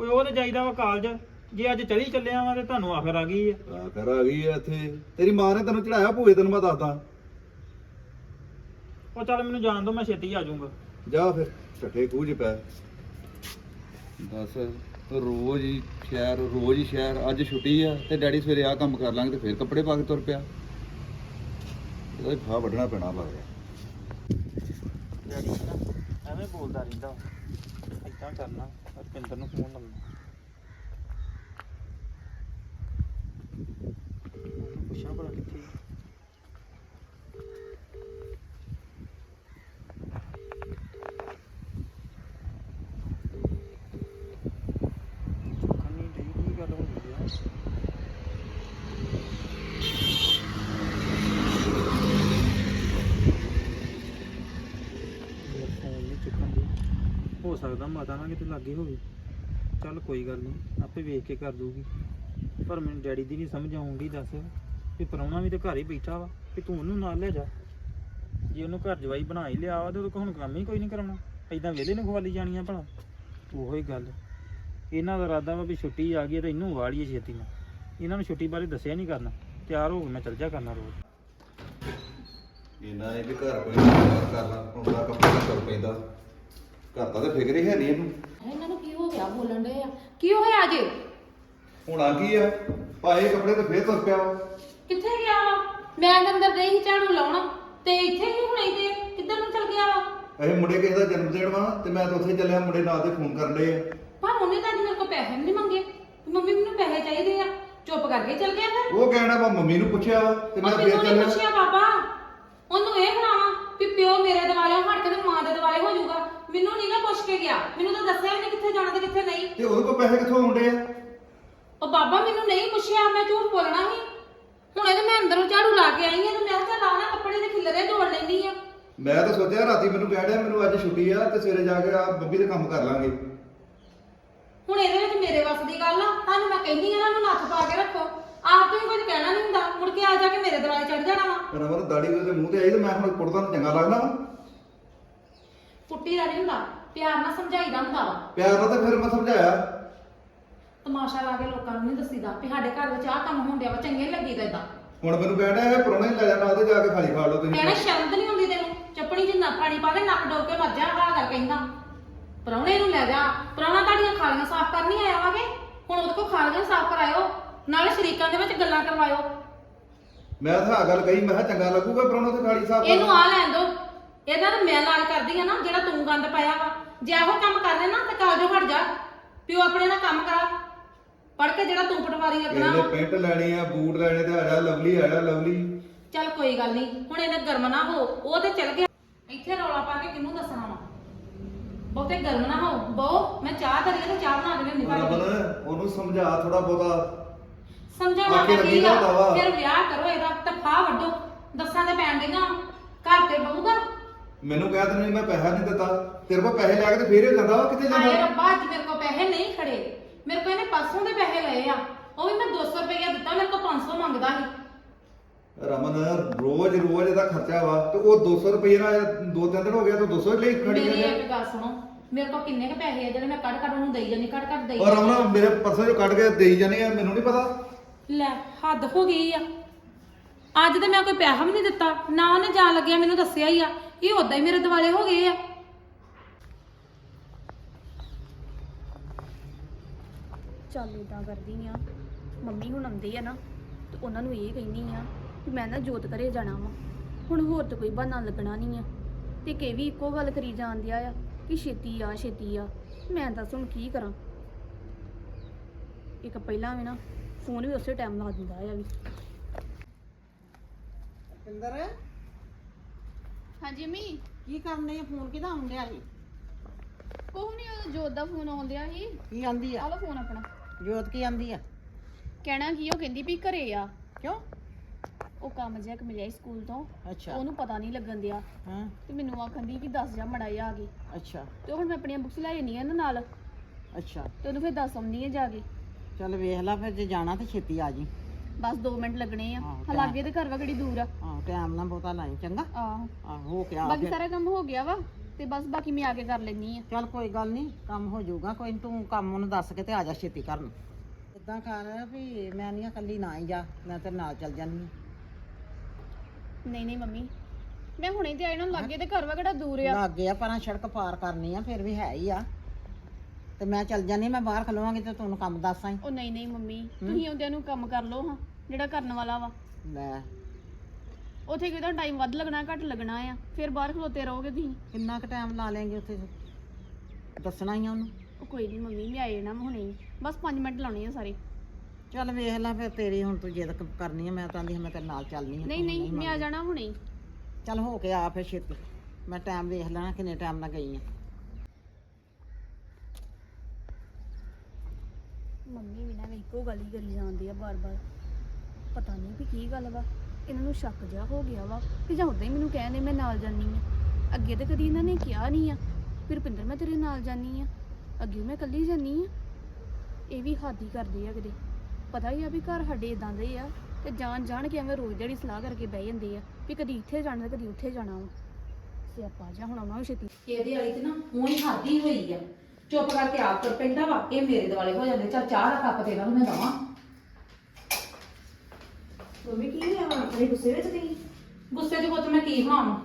ਓਏ ਉਹ ਤੇ ਜਾਈਦਾ ਵਾ ਕਾਲਜ। ਜੇ ਅੱਜ ਚਲੀ ਚੱਲਿਆ ਵਾ ਤੇ ਤੁਹਾਨੂੰ ਆਖਰ ਆ ਗਈ ਆ। ਆ ਕਰ ਆ ਗਈ ਆ ਇੱਥੇ। ਤੇਰੀ ਮਾਂ ਨੇ ਤੈਨੂੰ ਚੜਾਇਆ ਭੂਏ ਤੈਨੂੰ ਮੈਂ ਦੱਸਦਾ। ਉਹ ਚੱਲ ਮੈਨੂੰ ਜਾਣ ਦੋ ਮੈਂ ਛੇਤੀ ਆ ਜਾਊਂਗਾ। ਜਾ ਫਿਰ ਛੱਟੇ ਖੂਹ 'ਚ ਪੈ। ਦੱਸ ਰੋਜ਼ ਹੀ ਸ਼ਹਿਰ ਰੋਜ਼ ਹੀ ਸ਼ਹਿਰ। ਅੱਜ ਛੁੱਟੀ ਆ ਤੇ ਡੈਡੀ ਸਵੇਰੇ ਆ ਕੰਮ ਕਰ ਲਾਂਗੇ ਤੇ ਫਿਰ ਕੱਪੜੇ ਪਾ ਕੇ ਤੁਰ ਪਿਆ। ਇਹਦਾ ਫਾ ਵੱਢਣਾ ਪੈਣਾ ਲੱਗਦਾ ਡੈਡੀ ਸੀ ਨਾ ਐਵੇਂ ਬੋਲਦਾ ਰਹਿੰਦਾ ਇਦਾਂ ਕਰਨਾ। ਰੁਪਿੰਦਰ ਨੂੰ ਫੋਨ ਲਾਉਣਾ। ਪੁੱਛਾਂ ਭਲਾ ਕਿੱਥੇ ਆ? ਚੁੱਕਣ ਨਹੀਂ ਡਈ, ਕੀ ਗੱਲ ਹੋ ਗਈ ਆ ਮੇਰਾ ਫੋਨ ਨਹੀਂ ਚੁੱਕਣ ਦੀ ਹੋ ਸਕਦਾ, ਮਾਤਾ ਨਾਲ ਕਿਤੇ ਲੱਗੇ ਹੋਵੇ। ਚੱਲ ਕੋਈ ਗੱਲ ਨਹੀਂ ਆਪੇ ਵੇਖ ਕੇ ਕਰ ਦੂਗੀ ਪਰ ਮੈਨੂੰ ਡੈਡੀ ਦੀ ਨਹੀਂ ਸਮਝ ਆਉਂਦੀ ਦੱਸ, ਵੀ ਪ੍ਰਾਹੁਣਾ ਵੀ ਤੇ ਘਰ ਹੀ ਬੈਠਾ ਵਾ ਕਿ ਤੂੰ ਉਹਨੂੰ ਨਾਲ ਲੈ ਜਾ। ਜੇ ਉਹਨੂੰ ਘਰ ਜਵਾਈ ਬਣਾ ਹੀ ਲਿਆ ਵਾ, ਤੇ ਉਹਦੇ ਕੋਲ ਹੁਣ ਕੰਮ ਹੀ ਕੋਈ ਨਹੀਂ ਕਰਾਉਣਾ। ਐਦਾਂ ਵਿਹਲੇ ਨੂੰ ਖਵਾਲੀ ਜਾਣੀਆਂ ਭਲਾ। ਉਹੋ ਹੀ ਗੱਲ। ਇਹਨਾਂ ਦਾ ਇਰਾਦਾ ਵਾ ਵੀ ਛੁੱਟੀ ਆ ਗਈ ਹੈ ਤੇ ਇਹਨੂੰ ਵਾਲੀਏ ਛੇਤੀ ਨਾਲ। ਇਹਨਾਂ ਨੂੰ ਛੁੱਟੀ ਬਾਰੇ ਦੱਸਿਆ ਨਹੀਂ ਕਰਨਾ। ਤਿਆਰ ਹੋ ਕੇ ਮੈਂ ਚੱਲ ਜਾ ਕਰਨਾ ਰੋਜ਼। ਇਹਨਾਂ ਨੇ ਵੀ ਘਰ ਕੋਈ ਕੰਮ ਕਰਨਾ ਉਹਦਾ ਕੱਪੜਾ ਕਰ ਪੈਂਦਾ। ਘਰ ਦਾ ਤੇ ਫਿਕਰ ਹੀ ਹੈ ਨਹੀਂ ਇਹਨੂੰ। ਇਹਨਾਂ ਨੂੰ ਕੀ ਹੋ ਗਿਆ ਬੋਲਣ ਦੇ ਆ? ਕੀ ਹੋਇਆ ਜੇ ਹੋਣਾ ਕੀ ਆ? ਪਾਏ ਕੱਪੜੇ ਤੇ ਫੇਰ ਤੁਰ ਪਿਆ ਵਾ। ਕਿੱਥੇ ਗਿਆ ਵਾ? ਮੈਂ ਤਾਂ ਅੰਦਰ ਗਈ ਸੀ ਝਾੜੂ ਲਾਉਣਾ। ਤੇ ਇੱਥੇ ਹੀ ਹੁਣੇ ਤੇ ਕਿੱਧਰ ਨੂੰ ਚਲ ਗਿਆ ਵਾ? ਇਹ ਮੁੰਡੇ ਕਿਸੇ ਦਾ ਜਨਮ ਦਿਨ ਵਾ ਤੇ ਮੈਂ ਤਾਂ ਉੱਥੇ ਚੱਲਿਆ ਮੁੰਡੇ ਨਾਲ ਤੇ ਫੋਨ ਕਰਨ ਡਏ ਆ। ਪਰ ਉਹਨੇ ਤਾਂ ਅੱਜ ਮੇਰੇ ਕੋਲ ਪੈਸੇ ਵੀ ਨਹੀਂ ਮੰਗੇ। ਮੰਮੀ ਮੈਨੂੰ ਪੈਸੇ ਚਾਹੀਦੇ ਆ। ਚੁੱਪ ਕਰਕੇ ਚਲ ਗਿਆ ਫਿਰ। ਉਹ ਕਹਿਣਾ ਵਾ ਮੰਮੀ ਨੂੰ ਪੁੱਛਿਆ ਵਾ ਤੇ ਮੈਂ ਫੇਰ ਨਹੀਂ ਚੱਲਿਆ। ਪੁੱਛਿਆ ਬਾਬਾ ਉਹਨੂੰ ਇਹ ਬਣਾਵਾ ਵੀ ਪਿਓ ਮੇਰੇ ਦਿਵਾਲੇ ਹਟ ਕੇ ਤੇ ਮਾਂ ਦੇ ਦਿਵਾਲੇ ਹੋ ਜਾਊਗਾ ਮੈਨੂੰ ਨਹੀਂ ਨਾ ਪੁੱਛ ਕੇ ਗਿਆ। ਮੈਨੂੰ ਤਾਂ ਦੱਸਿਆ ਵੀ ਨਹੀਂ ਕਿੱਥੇ ਜਾਣਾ ਤੇ ਕਿੱਥੇ ਨਹੀਂ। ਤੇ ਉਹਦੇ ਕੋਲ ਪੈਸੇ ਕਿੱਥੋਂ ਆਉਂਦੇ ਆ? ਉਹ ਬਾਬਾ ਮੈਨੂੰ ਨਹੀਂ ਪੁੱਛਿਆ ਮੈਂ ਝੂਠ ਬੋਲਣਾ ਸੀ। ਹੁਣ ਇਹਦੇ ਮੈਂ ਅੰਦਰੋਂ ਝਾੜੂ ਲਾ ਕੇ ਆਈ ਆ ਤੇ ਮੈਂ ਕਿਹਾ ਲਾ ਨਾ ਕੱਪੜੇ ਦੇ ਖਿਲਰੇ ਢੋਲ ਲੈਂਦੀ ਆ। ਮੈਂ ਤਾਂ ਸੋਚਿਆ ਰਾਤੀ ਮੈਨੂੰ ਕਹਿ ਡਿਆ ਮੈਨੂੰ ਅੱਜ ਛੁੱਟੀ ਆ ਤੇ ਸਵੇਰੇ ਜਾ ਕੇ ਆ ਬੱਬੀ ਦੇ ਕੰਮ ਕਰ ਲਾਂਗੇ। ਹੁਣ ਇਹਦੇ ਵਿੱਚ ਮੇਰੇ ਵੱਸ ਦੀ ਗੱਲ ਆ ਤੁਹਾਨੂੰ ਮੈਂ ਕਹਿੰਦੀ ਆ ਨਾ ਨੂੰ ਨੱਥ ਪਾ ਕੇ ਰੱਖੋ। ਆਪ ਤੋਂ ਹੀ ਕੁਝ ਕਹਿਣਾ ਨਹੀਂ ਹੁੰਦਾ ਮੁੜ ਕੇ ਆ ਜਾ ਕੇ ਮੇਰੇ ਦਿਵਾਲੇ ਚੜ ਜਾਣਾ ਵਾ। ਰਮਨ ਦਾੜੀ ਉਹਦੇ ਮੂੰਹ ਤੇ ਆਈ ਤੇ ਮੈਂ ਹੁਣ ਕੁੜਦਾ ਤਾਂ ਚੰਗਾ ਲੱਗਦਾ ਵਾ। ਪੁੱਟੀ ਦਾ ਨਹੀਂ ਹੁੰਦਾ। ਪਿਆਰ ਨਾਲ ਸਮਝਾਈਦਾ ਹੁੰਦਾ ਵਾ। ਪਿਆਰ ਨਾਲ ਤਾਂ ਫਿਰ ਮੈਂ ਸਮਝਾਇਆ। ਤਮਾਸ਼ਾ ਲਾ ਕੇ ਲੋਕਾਂ ਨੂੰ ਨਹੀਂ ਦੱਸੀਦਾ ਵੀ ਸਾਡੇ ਘਰ ਵਿੱਚ ਆਹ ਕੰਮ ਹੁੰਦਿਆ ਵਾ ਚੰਗੇ ਨੀ ਲੱਗੀਦਾ ਇਦਾਂ ਹੁਣ ਮੈਨੂੰ ਕਹਿ ਡਿਆ ਇਹ ਪਰੋਣੇ ਲੈ ਜਾ ਨਾਲ ਤੇ ਜਾ ਕੇ ਖਾਲੀ ਖਾ ਲਓ ਕਹਿਣਾ ਤੁਸੀਂ ਸ਼ਰਮ ਨਹੀਂ ਹੁੰਦੀ ਤੈਨੂੰ। ਚੱਪਣੀ ਚ ਨਾ ਪਾਣੀ ਪਾ ਕੇ ਨੱਕ ਡੋਬ ਕੇ ਮਰ ਜਾ ਹਾਲ ਕਰ ਕਹਿੰਦਾ। ਪ੍ਰਾਹੁਣੇ ਨੂੰ ਲੈ ਜਾ। ਪ੍ਰਾਹੁਣਾ ਤੁਹਾਡੀਆਂ ਖਾਲੀਆਂ ਸਾਫ਼ ਕਰਨ ਨਹੀਂ ਆਇਆ ਵਾਗੇ? ਹੁਣ ਉਹਦੇ ਕੋਲ ਖਾਲੀਆਂ ਸਾਫ਼ ਕਰਾਇਓ ਨਾਲੇ ਸ਼ਰੀਕਾਂ ਦੇ ਵਿੱਚ ਗੱਲਾਂ ਕਰਵਾਇਓ। ਮੈਂ ਤਾਂ ਆਹ ਗੱਲ ਕਹੀ ਮੈਂ ਕਿਹਾ ਚੰਗਾ ਲੱਗੂਗਾ ਪਰੋਣੇ ਤੇ ਖਾਲੀ ਸਾਫ਼ ਇਹਨੂੰ ਆ ਲੈਣ ਦੋ ਇਹਦਾ ਤਾਂ ਮੈਂ ਇਲਾਜ ਕਰਦੀ ਆ ਨਾ ਜਿਹੜਾ ਤੂੰ ਗੰਦ ਪਾਇਆ ਵਾ। ਜੇ ਇਹੋ ਕੰਮ ਕਰਨੇ ਨਾ ਤੇ ਕਾਲਜੋ ਹਟ ਜਾ। ਪਿਓ ਆਪਣੇ ਨਾਲ ਕੰਮ ਕਰਾ। ਪੜ ਕੇ ਜਿਹੜਾ ਤੂੰ ਪਟਵਾਰੀ ਲੱਗਣਾ ਇਹਨੇ ਵਾ। ਪੈਂਟ ਲੈਣੀ ਆ ਬੂਟ ਲੈਣੇ ਤੇ ਆ ਜਾ ਲਵਲੀ ਆ ਜਾ ਲਵਲੀ। ਚੱਲ ਕੋਈ ਗੱਲ ਨਹੀਂ ਹੁਣ ਇਹਨੇ ਗਰਮ ਨਾ ਹੋ ਉਹ ਤੇ ਚਲ ਗਿਆ। ਇੱਥੇ ਰੌਲਾ ਪਾ ਕੇ ਕਿਹਨੂੰ ਦੱਸਣਾ ਵਾ? ਬਹੁਤੇ ਗਰਮ ਨਾ ਹੋ। ਬਹੁ ਮੈਂ ਚਾਹ ਧਰੀ ਆ ਤੇ ਚਾਹ ਬਣਾ ਕੇ ਲਿਆਉਣੀ ਭਾਜੀ ਰਮਨ ਉਹਨੂੰ ਸਮਝਾ ਥੋੜਾ ਬਹੁਤਾ। ਸਮਝਾਉਣਾ ਆਖੇ ਤਾਂ ਲੱਗੀ ਕੀ ਆ। ਫਿਰ ਵਿਆਹ ਕਰੋ ਇਹਦਾ ਤਫਾ ਵੱਡੋ ਦੱਸਾਂ ਦੇ ਪੈਣ ਦੇਗਾ ਘਰ ਤੇ ਬਹੂਗਾ। ਮੈਨੂੰ ਕਹਿ ਦਿੰਦੇ ਮੈਂ ਪੈਸਾ ਨਹੀਂ ਦਿੱਤਾ। ਤੇਰੇ ਕੋਲ ਪੈਸੇ ਲੈ ਕੇ ਤੇ ਫੇਰ ਹੀ ਜਾਂਦਾ ਵਾ ਕਿੱਥੇ ਹਾਏ ਜਾਂਦਾ ਰੱਬਾ ਅੱਜ ਮੇਰੇ ਕੋਲ ਪੈਸੇ ਨਹੀਂ ਖੜੇ। ਮੇਰੇ ਕੋਲ ਇਹਨੇ ਪਰਸੋਂ ਦੇ ਪੈਸੇ ਲਏ ਆ। ਉਹ ਵੀ ਮੈਂ 200 ਰੁਪਏ ਦਿੱਤਾ ਮੇਰੇ ਕੋਲ 500 ਮੰਗਦਾ ਸੀ। ਰਮਨ ਰੋਜ਼ ਰੋਜ਼ ਇਹਦਾ ਖਰਚਾ ਵਾ ਤੇ ਉਹ 200 ਰੁਪਏ ਨਾਲ ਦੋ ਤਿੰਨ ਦਿਨ ਹੋ ਗਿਆ ਤਾਂ 200 ਲਈ ਖੜੀ ਮੇਰੀ ਜਾਂਦੇ ਇੱਕ ਗੱਲ ਸੁਣੋ ਮੇਰੇ ਕੋਲ ਕਿੰਨੇ ਕ ਪੈਸੇ ਆ ਜਿਹੜੇ ਮੈਂ ਕੱਢ ਕੱਢ ਉਹਨੂੰ ਦੇਈ ਜਾਂਦੀ ਕੱਢ ਕੱਢ ਦੇਈ ਔਰ ਰਮਨ ਮੇਰੇ ਪਰਸੋਂ ਚੋਂ ਕੱਢ ਕੇ ਦੇਈ ਜਾਣੇ ਆ ਮੈਨੂੰ ਨਹੀਂ ਪਤਾ। ਲੈ ਹੱਦ ਹੋ ਗਈ ਆ। ਅੱਜ ਤੇ ਮੈਂ ਕੋਈ ਪੈਸਾ ਵੀ ਨਹੀਂ ਦਿੱਤਾ ਨਾ ਉਹਨੇ ਜਾਣ ਲੱਗਿਆ ਮੈਨੂੰ ਦੱਸਿਆ ਹੀ ਆ। ਇਹ ਉਦਾਂ ਹੀ ਮੇਰੇ ਦਿਵਾਲੇ ਹੋ ਗਏ ਆ? ਚੱਲ ਇਦਾਂ ਕਰਦੀ ਆ। ਮੰਮੀ ਹੁਣ ਆਉਂਦੇ ਆ ਨਾ ਤੇ ਉਹਨਾਂ ਨੂੰ ਇਹ ਕਹਿੰਦੀ ਆ ਕਿ ਮੈਂ ਨਾ ਜੋਤ ਘਰੇ ਜਾਣਾ ਵਾ। ਹੁਣ ਹੋਰ ਤਾਂ ਕੋਈ ਬਹਾਨਾ ਲੱਗਣਾ ਨਹੀਂ ਆ। ਤੇ ਕਿ ਵੀ ਇੱਕੋ ਗੱਲ ਕਰੀ ਜਾਂਦਿਆ ਆ ਕਿ ਛੇਤੀ ਆ ਛੇਤੀ ਆ। ਮੈਂ ਦੱਸ ਹੁਣ ਕੀ ਕਰਾਂ। ਇੱਕ ਪਹਿਲਾਂ ਵੀ ਨਾ ਫੋਨ ਵੀ ਉਸੇ ਟਾਈਮ ਲਾ ਦਿੰਦਾ ਆ ਵੀ। ਪਿੰਦਰ ਹਾਂਜੀ ਮੰਮੀ। ਕੀ ਕਰਨੇ ਫੋਨ ਕਿਹਦਾ ਆਉਣ ਡਿਆ ਸੀ? ਕੋਹ ਨਹੀਂ ਉਹ ਜੋਤ ਦਾ ਫੋਨ ਆਉਂਦਿਆ ਸੀ। ਕੀ ਆਂਦੀ ਆ? ਆ ਲਓ ਫੋਨ ਆਪਣਾ। ਜੋਤ ਕੀ ਆਂਦੀ ਆ? ਕਹਿਣਾ ਕੀ ਉਹ ਕਹਿੰਦੀ ਵੀ ਘਰੇ ਆ। ਕਿਉਂ? ਉਹ ਕੰਮ ਜਿਹਾ ਕਿ ਮਿਲਿਆ ਸੀ ਸਕੂਲ ਤੋਂ। ਅੱਛਾ। ਉਹਨੂੰ ਪਤਾ ਨਹੀਂ ਲੱਗਣ ਦਿਆ ਹਾਂ। ਤੇ ਮੈਨੂੰ ਆਖੰਦੀ ਕਿ ਦੱਸ ਜਾ ਮੜਾ ਆ ਕੇ। ਅੱਛਾ। ਤੇ ਹੁਣ ਮੈਂ ਆਪਣੀਆਂ ਬੁੱਕਸ ਲੈ ਜਾਣੀ ਆ ਇਹਨਾਂ ਨਾਲ। ਅੱਛਾ। ਤੇ ਉਹਨੂੰ ਫਿਰ ਦੱਸ ਆਉਂਦੀ ਆ ਜਾ ਕੇ। ਚੱਲ ਵੇਖ ਲੈ ਫਿਰ ਜੇ ਜਾਣਾ ਤੇ ਛੇਤੀ ਆ ਜੀ। ਬਸ 2 ਮਿੰਟ ਲੱਗਣੇ ਆ। ਹਾਂ, ਹਲਾਗੇ ਤੇ ਘਰ ਵਾ ਕਿਹੜੀ ਦੂਰ ਆ? ਹਾਂ ਟਾਈਮ ਨਾਲ ਬਹੁਤਾ ਲਾਈ ਚੰਗਾ? ਆਹੋ। ਆ ਹੋ ਕੇ ਆ ਬਾਕੀ ਫਿਰ ਸਾਰਾ ਕੰਮ ਹੋ ਗਿਆ ਵਾ ਤੇ ਬਸ ਬਾਕੀ ਮੈਂ ਆ ਕੇ ਕਰ ਲੈਣੀ ਆ। ਚੱਲ ਕੋਈ ਗੱਲ ਨਹੀਂ ਕੰਮ ਹੋ ਜਾਊਗਾ ਕੋਈ ਨੀ, ਤੂੰ ਕੰਮ ਉਹਨੂੰ ਦੱਸ ਕੇ ਤੇ ਆ ਜਾ ਛੇਤੀ ਕਰਨ ਇਦਾਂ ਕਰ ਵੀ ਮੈਂ ਨਹੀਂ ਇਕੱਲੀ ਨਾ ਹੀ ਜਾ ਮੈਂ ਤੇਰੇ ਨਾਲ ਚੱਲ ਜਾਂਦੀ ਨਹੀਂ ਨਹੀਂ ਮੰਮੀ ਮੈਂ ਹੁਣੇ ਤੇ ਆਈ ਨਾ ਲੱਗੇ ਤੇ ਘਰ ਵਾ ਕਿਹੜਾ ਦੂਰ ਆ। ਲੱਗ ਗਿਆ ਪਰਾਂ ਸੜਕ ਪਾਰ ਕਰਨੀ ਆ ਫਿਰ ਵੀ ਹੈ ਹੀ ਆ। ਤੇ ਮੈਂ ਚੱਲ ਜਾਂਦੀ ਮੈਂ ਬਾਹਰ ਖਲੋਵਾਂਗੀ ਤੇ ਤੁਹਾਨੂੰ ਕੰਮ ਦੱਸ ਉਹ ਨਹੀਂ ਨਹੀਂ ਮੰਮੀ ਤੁਸੀਂ ਆਉਂਦਿਆਂ ਨੂੰ ਕੰਮ ਕਰ ਲਓ ਹਾਂ। ਜਿਹੜਾ ਕਰਨ ਵਾਲਾ ਵਾ। ਲੈ। ਉੱਥੇ ਕਿਹਦਾ ਟਾਈਮ ਵੱਧ ਲੱਗਣਾ ਘੱਟ ਲੱਗਣਾ ਆ। ਫਿਰ ਬਾਹਰ ਖਲੋਤੇ ਰਹੋਗੇ ਤੁਸੀਂ। ਕਿੰਨਾ ਕੁ ਟਾਈਮ ਲਾ ਲੈਂਗੇ ਉੱਥੇ? ਦੱਸਣਾ ਹੀ ਆ ਉਹਨੂੰ। ਉਹ ਕੋਈ ਨਹੀਂ ਮੰਮੀ ਮੈਂ ਆਏ ਨਾ ਹੁਣੇ ਹੀ। ਬਸ 5 ਮਿੰਟ ਲਾਉਣੇ ਆ ਸਾਰੇ। ਚੱਲ ਵੇਖ ਲੈ ਫਿਰ ਤੇਰੀ ਹੁਣ ਤੂੰ ਜਿੱਦ ਕ- ਕਰਨੀ ਆ ਮੈਂ ਤਾਂ ਆਂਦੀ ਹਾਂ ਮੈਂ ਤੇਰੇ ਨਾਲ ਚੱਲਨੀ ਆ ਨਹੀਂ ਨਹੀਂ ਮੈਂ ਆ। ਜਾਣਾ ਹੁਣੇ ਹੀ। ਚੱਲ ਹੋ ਕੇ ਆ ਫਿਰ ਛੇਤੀ। ਮੈਂ ਟਾਈਮ ਵੇਖ ਲੈਣਾ ਕਿੰਨੇ ਟਾਈਮ ਨਾਲ ਗਈ ਆ। ਮੰਮੀ ਵੀ ਨਾ ਇੱਕੋ ਗੱਲ ਹੀ ਕਰੀ ਜਾਂਦੀ ਆ ਬਾਰ-ਬਾਰ। ਪਤਾ ਨਹੀਂ ਵੀ ਕੀ ਗੱਲ ਵਾ। ਇਹਨਾਂ ਨੂੰ ਸ਼ੱਕ ਜਿਹਾ ਹੋ ਗਿਆ ਵਾ ਕਿ ਜਾਂ ਉਦਾਂ ਹੀ ਮੈਨੂੰ ਕਹਿੰਦੇ ਮੈਂ ਨਾਲ ਜਾਨੀ ਆ। ਅੱਗੇ ਤਾਂ ਕਦੀ ਇਹਨਾਂ ਨੇ ਕਿਹਾ ਨਹੀਂ ਆ ਫਿਰ ਰੁਪਿੰਦਰ ਮੈਂ ਤੇਰੇ ਨਾਲ ਜਾਨੀ ਆ। ਅੱਗੇ ਮੈਂ ਇਕੱਲੀ ਜਾਨੀ ਆ। ਇਹ ਵੀ ਹੱਦ ਕਰਦੇ ਆ ਕਿਤੇ। ਪਤਾ ਹੀ ਆ ਵੀ ਘਰ ਸਾਡੇ ਇਦਾਂ ਦੇ ਆ ਤੇ ਜਾਣ ਜਾਣ ਕੇ ਐਵੇਂ ਰੋਜ਼ ਜਿਹੜੀ ਸਲਾਹ ਕਰਕੇ ਬਹਿ ਜਾਂਦੇ ਆ ਵੀ ਕਦੀ ਇੱਥੇ ਜਾਣਾ ਤੇ ਕਦੀ ਉੱਥੇ ਜਾਣਾ ਵਾ। ਸਿਆਪਾ ਜਾ ਹੁਣ ਆਉਣਾ ਵੀ ਛੇਤੀ। ਇਹਦੇ ਵਾਲੀ ਤੇ ਨਾ ਉਹੀ ਖਾਦੀ ਹੋਈ ਆ। ਚੁੱਪ ਕਰਕੇ ਆਪ ਤੁਰ ਪੈਂਦਾ ਵਾ, ਇਹ ਮੇਰੇ ਦੁਆਲੇ ਹੋ ਜਾਂਦੇ। ਚੱਲ ਚਾਹ ਦਾ ਕੱਪ ਤੇ ਇਹਨਾਂ ਨੂੰ ਮੈਂ ਦਵਾਂ। ਮੰਮੀ ਕੀ ਹੋਇਆ ਵਾ? ਆਪਣੇ ਗੁੱਸੇ ਵਿੱਚ ਤੁਸੀਂ? ਗੁੱਸੇ 'ਚ ਪੁੱਤ ਮੈਂ ਕੀ ਖਾਵਾਂ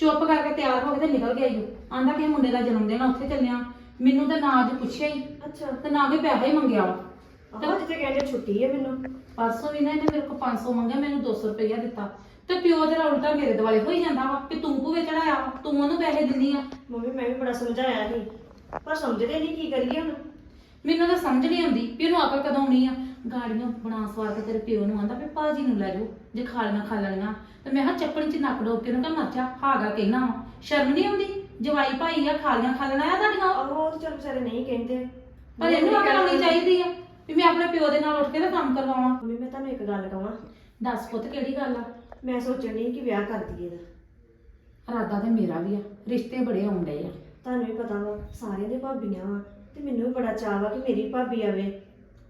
ਚੁੱਪ ਕਰਕੇ ਤਿਆਰ ਹੋ ਕੇ ਤੇ ਨਿਕਲ ਗਿਆ ਈ ਉਹ ਆਂਦਾ ਕਿ ਮੁੰਡੇ ਦਾ ਜਨਮ ਦਿਨ ਆ ਉੱਥੇ ਚੱਲਿਆ। ਮੈਨੂੰ ਤਾਂ ਨਾ ਅੱਜ ਪੁੱਛਿਆ ਹੀ ਅੱਛਾ। ਤੇ ਨਾ ਕੋਈ ਪੈਸਾ ਹੀ ਮੰਗਿਆ ਵਾ। ਆਹ ਜਿੱਥੇ ਕਹਿੰਦੇ ਛੁੱਟੀ ਹੈ ਮੈਨੂੰ। ਪਰਸੋਂ ਵੀ ਨਾ ਇਹਨੇ ਮੇਰੇ ਕੋਲ 500 ਮੰਗਿਆ ਮੈਨੂੰ 200 ਰੁਪਇਆ ਦਿੱਤਾ। ਤੇ ਪਿਓ ਤੇਰਾ ਉਲਟਾ ਮੇਰੇ ਦੁਆਲੇ ਹੋਈ ਜਾਂਦਾ ਵਾ ਕਿ ਤੂੰ ਭੂਵੇ ਚੜਾਇਆ ਵਾ ਤੂੰ ਉਹਨੂੰ ਪੈਸੇ ਦਿੰਦੀ ਆ। ਮੰਮੀ ਮੈਂ ਵੀ ਬੜਾ ਸਮਝਾਇਆ ਸੀ ਪਰ ਸਮਝਦੇ ਨਹੀਂ ਕੀ ਕਰੀਏ ਹੁਣ। ਮੈਨੂੰ ਤਾਂ ਸਮਝ ਨਹੀਂ ਆਉਂਦੀ ਵੀ ਇਹਨੂੰ ਅਕਲ ਕਦੋਂ ਆਉਣੀ ਆ। ਗਾੜੀਆਂ ਬਣਾ ਸਵਾਰ ਕੇ ਤੇਰੇ ਪਿਓ ਨੂੰ ਆਂਦਾ ਵੀ ਭਾਜੀ ਨੂੰ ਲੈ ਜਾਓ ਜੇ ਖਾਲੀਆਂ ਖਾ ਲੈਣੀਆਂ। ਤੇ ਮੈਂ ਕਿਹਾ ਚੱਪਣੀ ਚ ਨੱਕ ਡੋਬ ਕੇ ਉਹਨੂੰ ਕਹ ਮਰਚਾ ਹਾਗਾ ਕਹਿਣਾ ਵਾ। ਸ਼ਰਮ ਨਹੀਂ ਆਉਂਦੀ? ਜਵਾਈ ਭਾਈ ਆ ਖਾਲੀਆਂ ਖਾ ਲੈਣਾ ਆ ਤੁਹਾਡੀਆਂ ਉਹ? ਤਾਂ ਚਲ ਵਿਚਾਰੇ ਨਹੀਂ ਕਹਿੰਦੇ। ਪਰ ਇਹਨੂੰ ਅਕਲ ਆਉਣੀ ਚਾਹੀਦੀ ਆ ਵੀ ਮੈਂ ਆਪਣੇ ਪਿਓ ਦੇ ਨਾਲ ਉੱਠ ਕੇ ਤਾਂ ਕੰਮ ਕਰਵਾਵਾਂ। ਮੰਮੀ ਮੈਂ ਤੁਹਾਨੂੰ ਇੱਕ ਗੱਲ ਕਹਾਂ ਦੱਸ ਪੁੱਤ ਕਿਹੜੀ ਗੱਲ ਆ? ਮੈਂ ਸੋਚਣ ਨਹੀਂ ਕਿ ਵਿਆਹ ਕਰ ਦਈਏ ਇਹਦਾ। ਇਰਾਦਾ ਤੇ ਮੇਰਾ ਵੀ ਆ ਰਿਸ਼ਤੇ ਬੜੇ ਆਉਂਦੇ ਆ। ਤੁਹਾਨੂੰ ਵੀ ਪਤਾ ਵਾ ਸਾਰਿਆਂ ਦੇ ਭਾਬੀਆਂ ਵਾ। ਤੇ ਮੈਨੂੰ ਵੀ ਬੜਾ ਚਾਅ ਵਾ ਕਿ ਮੇਰੀ ਭਾਬੀ ਆਵੇ।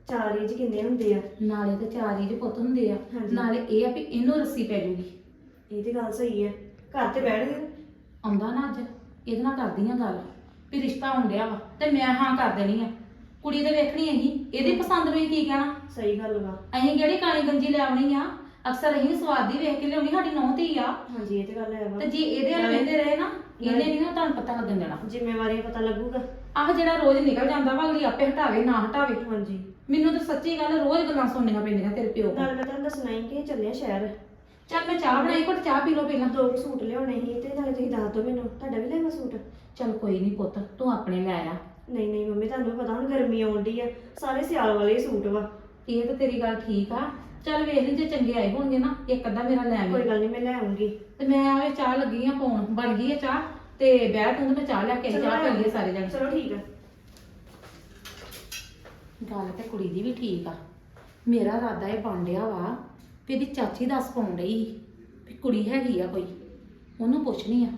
ਚਾਰ ਏਜ ਕਿੰਨੇ ਹੁੰਦੇ ਆ। ਨਾਲੇ ਤੇ ਚਾਰ ਹੀ ਦੇ ਪੁੱਤ ਹੁੰਦੇ ਆ। ਹਾਂਜੀ। ਨਾਲੇ ਇਹ ਆ ਵੀ ਇਹਨੂੰ ਰੱਸੀ ਪੈ ਜੂਗੀ। ਇਹ ਤੇ ਗੱਲ ਸਹੀ ਹੈ ਘਰ ਤੇ ਬੈਠ ਗਏ। ਆਉਂਦਾ ਨਾ ਅੱਜ। ਇਹਦੇ ਨਾਲ ਕਰਦੀ ਆ ਗੱਲ। ਵੀ ਰਿਸ਼ਤਾ ਹੋਣ ਡਿਆ ਵਾ। ਤੇ ਮੈਂ ਹਾਂ ਕਰ ਦੇਣੀ ਆ। ਕੁੜੀ ਤੇ ਵੇਖਣੀ ਅਸੀਂ। ਇਹਦੀ ਪਸੰਦ ਨੂੰ ਹੀ ਕੀ ਕਹਿਣਾ? ਸਹੀ ਗੱਲ ਵਾ। ਅਸੀਂ ਕਿਹੜੀ ਕਾਲੀ ਗੰਜੀ ਲੈ ਆਉਣੀ ਆ? ਅਕਸਰ ਅਸੀਂ ਸਵਾਦੀ ਵੇਖ ਕੇ ਲਿਆਉਣੀ ਸਾਡੀ ਨੌਂ ਧੀ ਆ। ਹਾਂਜੀ ਇਹ ਤੇ ਗੱਲ ਹੈ ਵਾ। ਤੇ ਜੇ ਇਹਦੇ ਨਾਲ ਵੇਂਦੇ ਰਹੇ ਨਾ ਇਹਨੇ ਨਹੀਂ ਨਾ ਤੁਹਾਨੂੰ ਪਤਾ ਲੱਗਣ ਦੇਣਾ। ਜ਼ਿੰਮੇਵਾਰੀ ਪਤਾ ਲੱਗੂਗਾ। ਆਹ ਜਿਹੜਾ ਰੋਜ਼ ਨਿਕਲ ਜਾਂਦਾ ਵਾ ਅਗਲੀ ਆਪੇ ਹਟਾਵੇ ਨਾ ਹਟਾਵੇ। ਹਾਂਜੀ। ਮੈਨੂੰ ਤਾਂ ਸੱਚੀ ਗੱਲ ਰੋਜ਼ ਗੱਲਾਂ ਸੁਣਨੀਆਂ ਪੈਂਦੀਆਂ ਤੇਰੇ ਪਿਓ ਕੋਲ। ਨਾਲ ਮੈਂ ਤੁਹਾਨੂੰ ਦੱਸਣਾ ਹੀ ਕਿ ਚੱਲੇ ਆ ਸ਼ਹਿਰ। ਚੱਲ ਮੈਂ ਚਾਹ ਬਣਾਈ ਘੁੱਟ ਚਾਹ ਪੀ ਲਓ ਪਹਿਲਾਂ। ਦੋ ਕੁ ਸੂਟ ਲਿਆਉਣੇ ਸੀ ਤੇ ਨਾਲੇ ਤੁਸੀਂ ਦੱਸ ਦਿਓ ਮੈਨੂੰ ਤੁਹਾਡਾ ਵੀ ਲੈਣਾ ਸੂਟ? ਚੱਲ ਕੋਈ ਨਹੀਂ ਪੁੱਤ ਤੂੰ ਆਪਣੇ ਲੈ ਆ। ਨਹੀਂ ਨਹੀਂ ਮੰਮੀ ਤੁਹਾਨੂੰ ਪਤਾ ਹੁਣ ਗਰਮੀ ਆਉਂਦੀ ਆ ਸਾਰੇ ਸਿਆਲ ਵਾਲੇ ਹੀ ਸੂਟ ਵਾ। ਇਹ ਤਾਂ ਤੇਰੀ ਗੱਲ ਠੀਕ ਆ। ਚੱਲ ਵੇਖ ਲਈ ਜੇ ਚੰਗੇ ਆਏ ਹੋਣਗੇ ਨਾ ਇੱਕ ਅੱਧਾ ਮੇਰਾ ਲੈ ਕੋਈ ਆਵੀਂ ਗੱਲ ਨਹੀਂ ਮੈਂ ਲੈ ਆਉਂਗੀ। ਤੇ ਮੈਂ ਆਵੇ ਚਾਹ ਲੱਗੀ ਆ ਪਾਉਣ ਬਣ ਗਈ ਆ ਚਾਹ। ਤੇ ਬਹਿ ਤੂੰ ਤੇ ਮੈਂ ਚਾਹ ਲੈ ਕੇ ਆਈ, ਚਾਹ ਪੀਈਏ ਸਾਰੇ ਜਣੇ। ਚਲੋ ਠੀਕ ਆ। ਗੱਲ ਤੇ ਕੁੜੀ ਦੀ ਵੀ ਠੀਕ ਆ। ਮੇਰਾ ਇਰਾਦਾ ਇਹ ਬਣ ਡਿਆ ਵਾ ਵੀ ਇਹਦੀ ਚਾਚੀ ਦੱਸ ਪਾਉਣ ਸੀ ਵੀ ਕੁੜੀ ਹੈਗੀ ਆ ਕੋਈ ਉਹਨੂੰ ਪੁੱਛਣੀ ਆ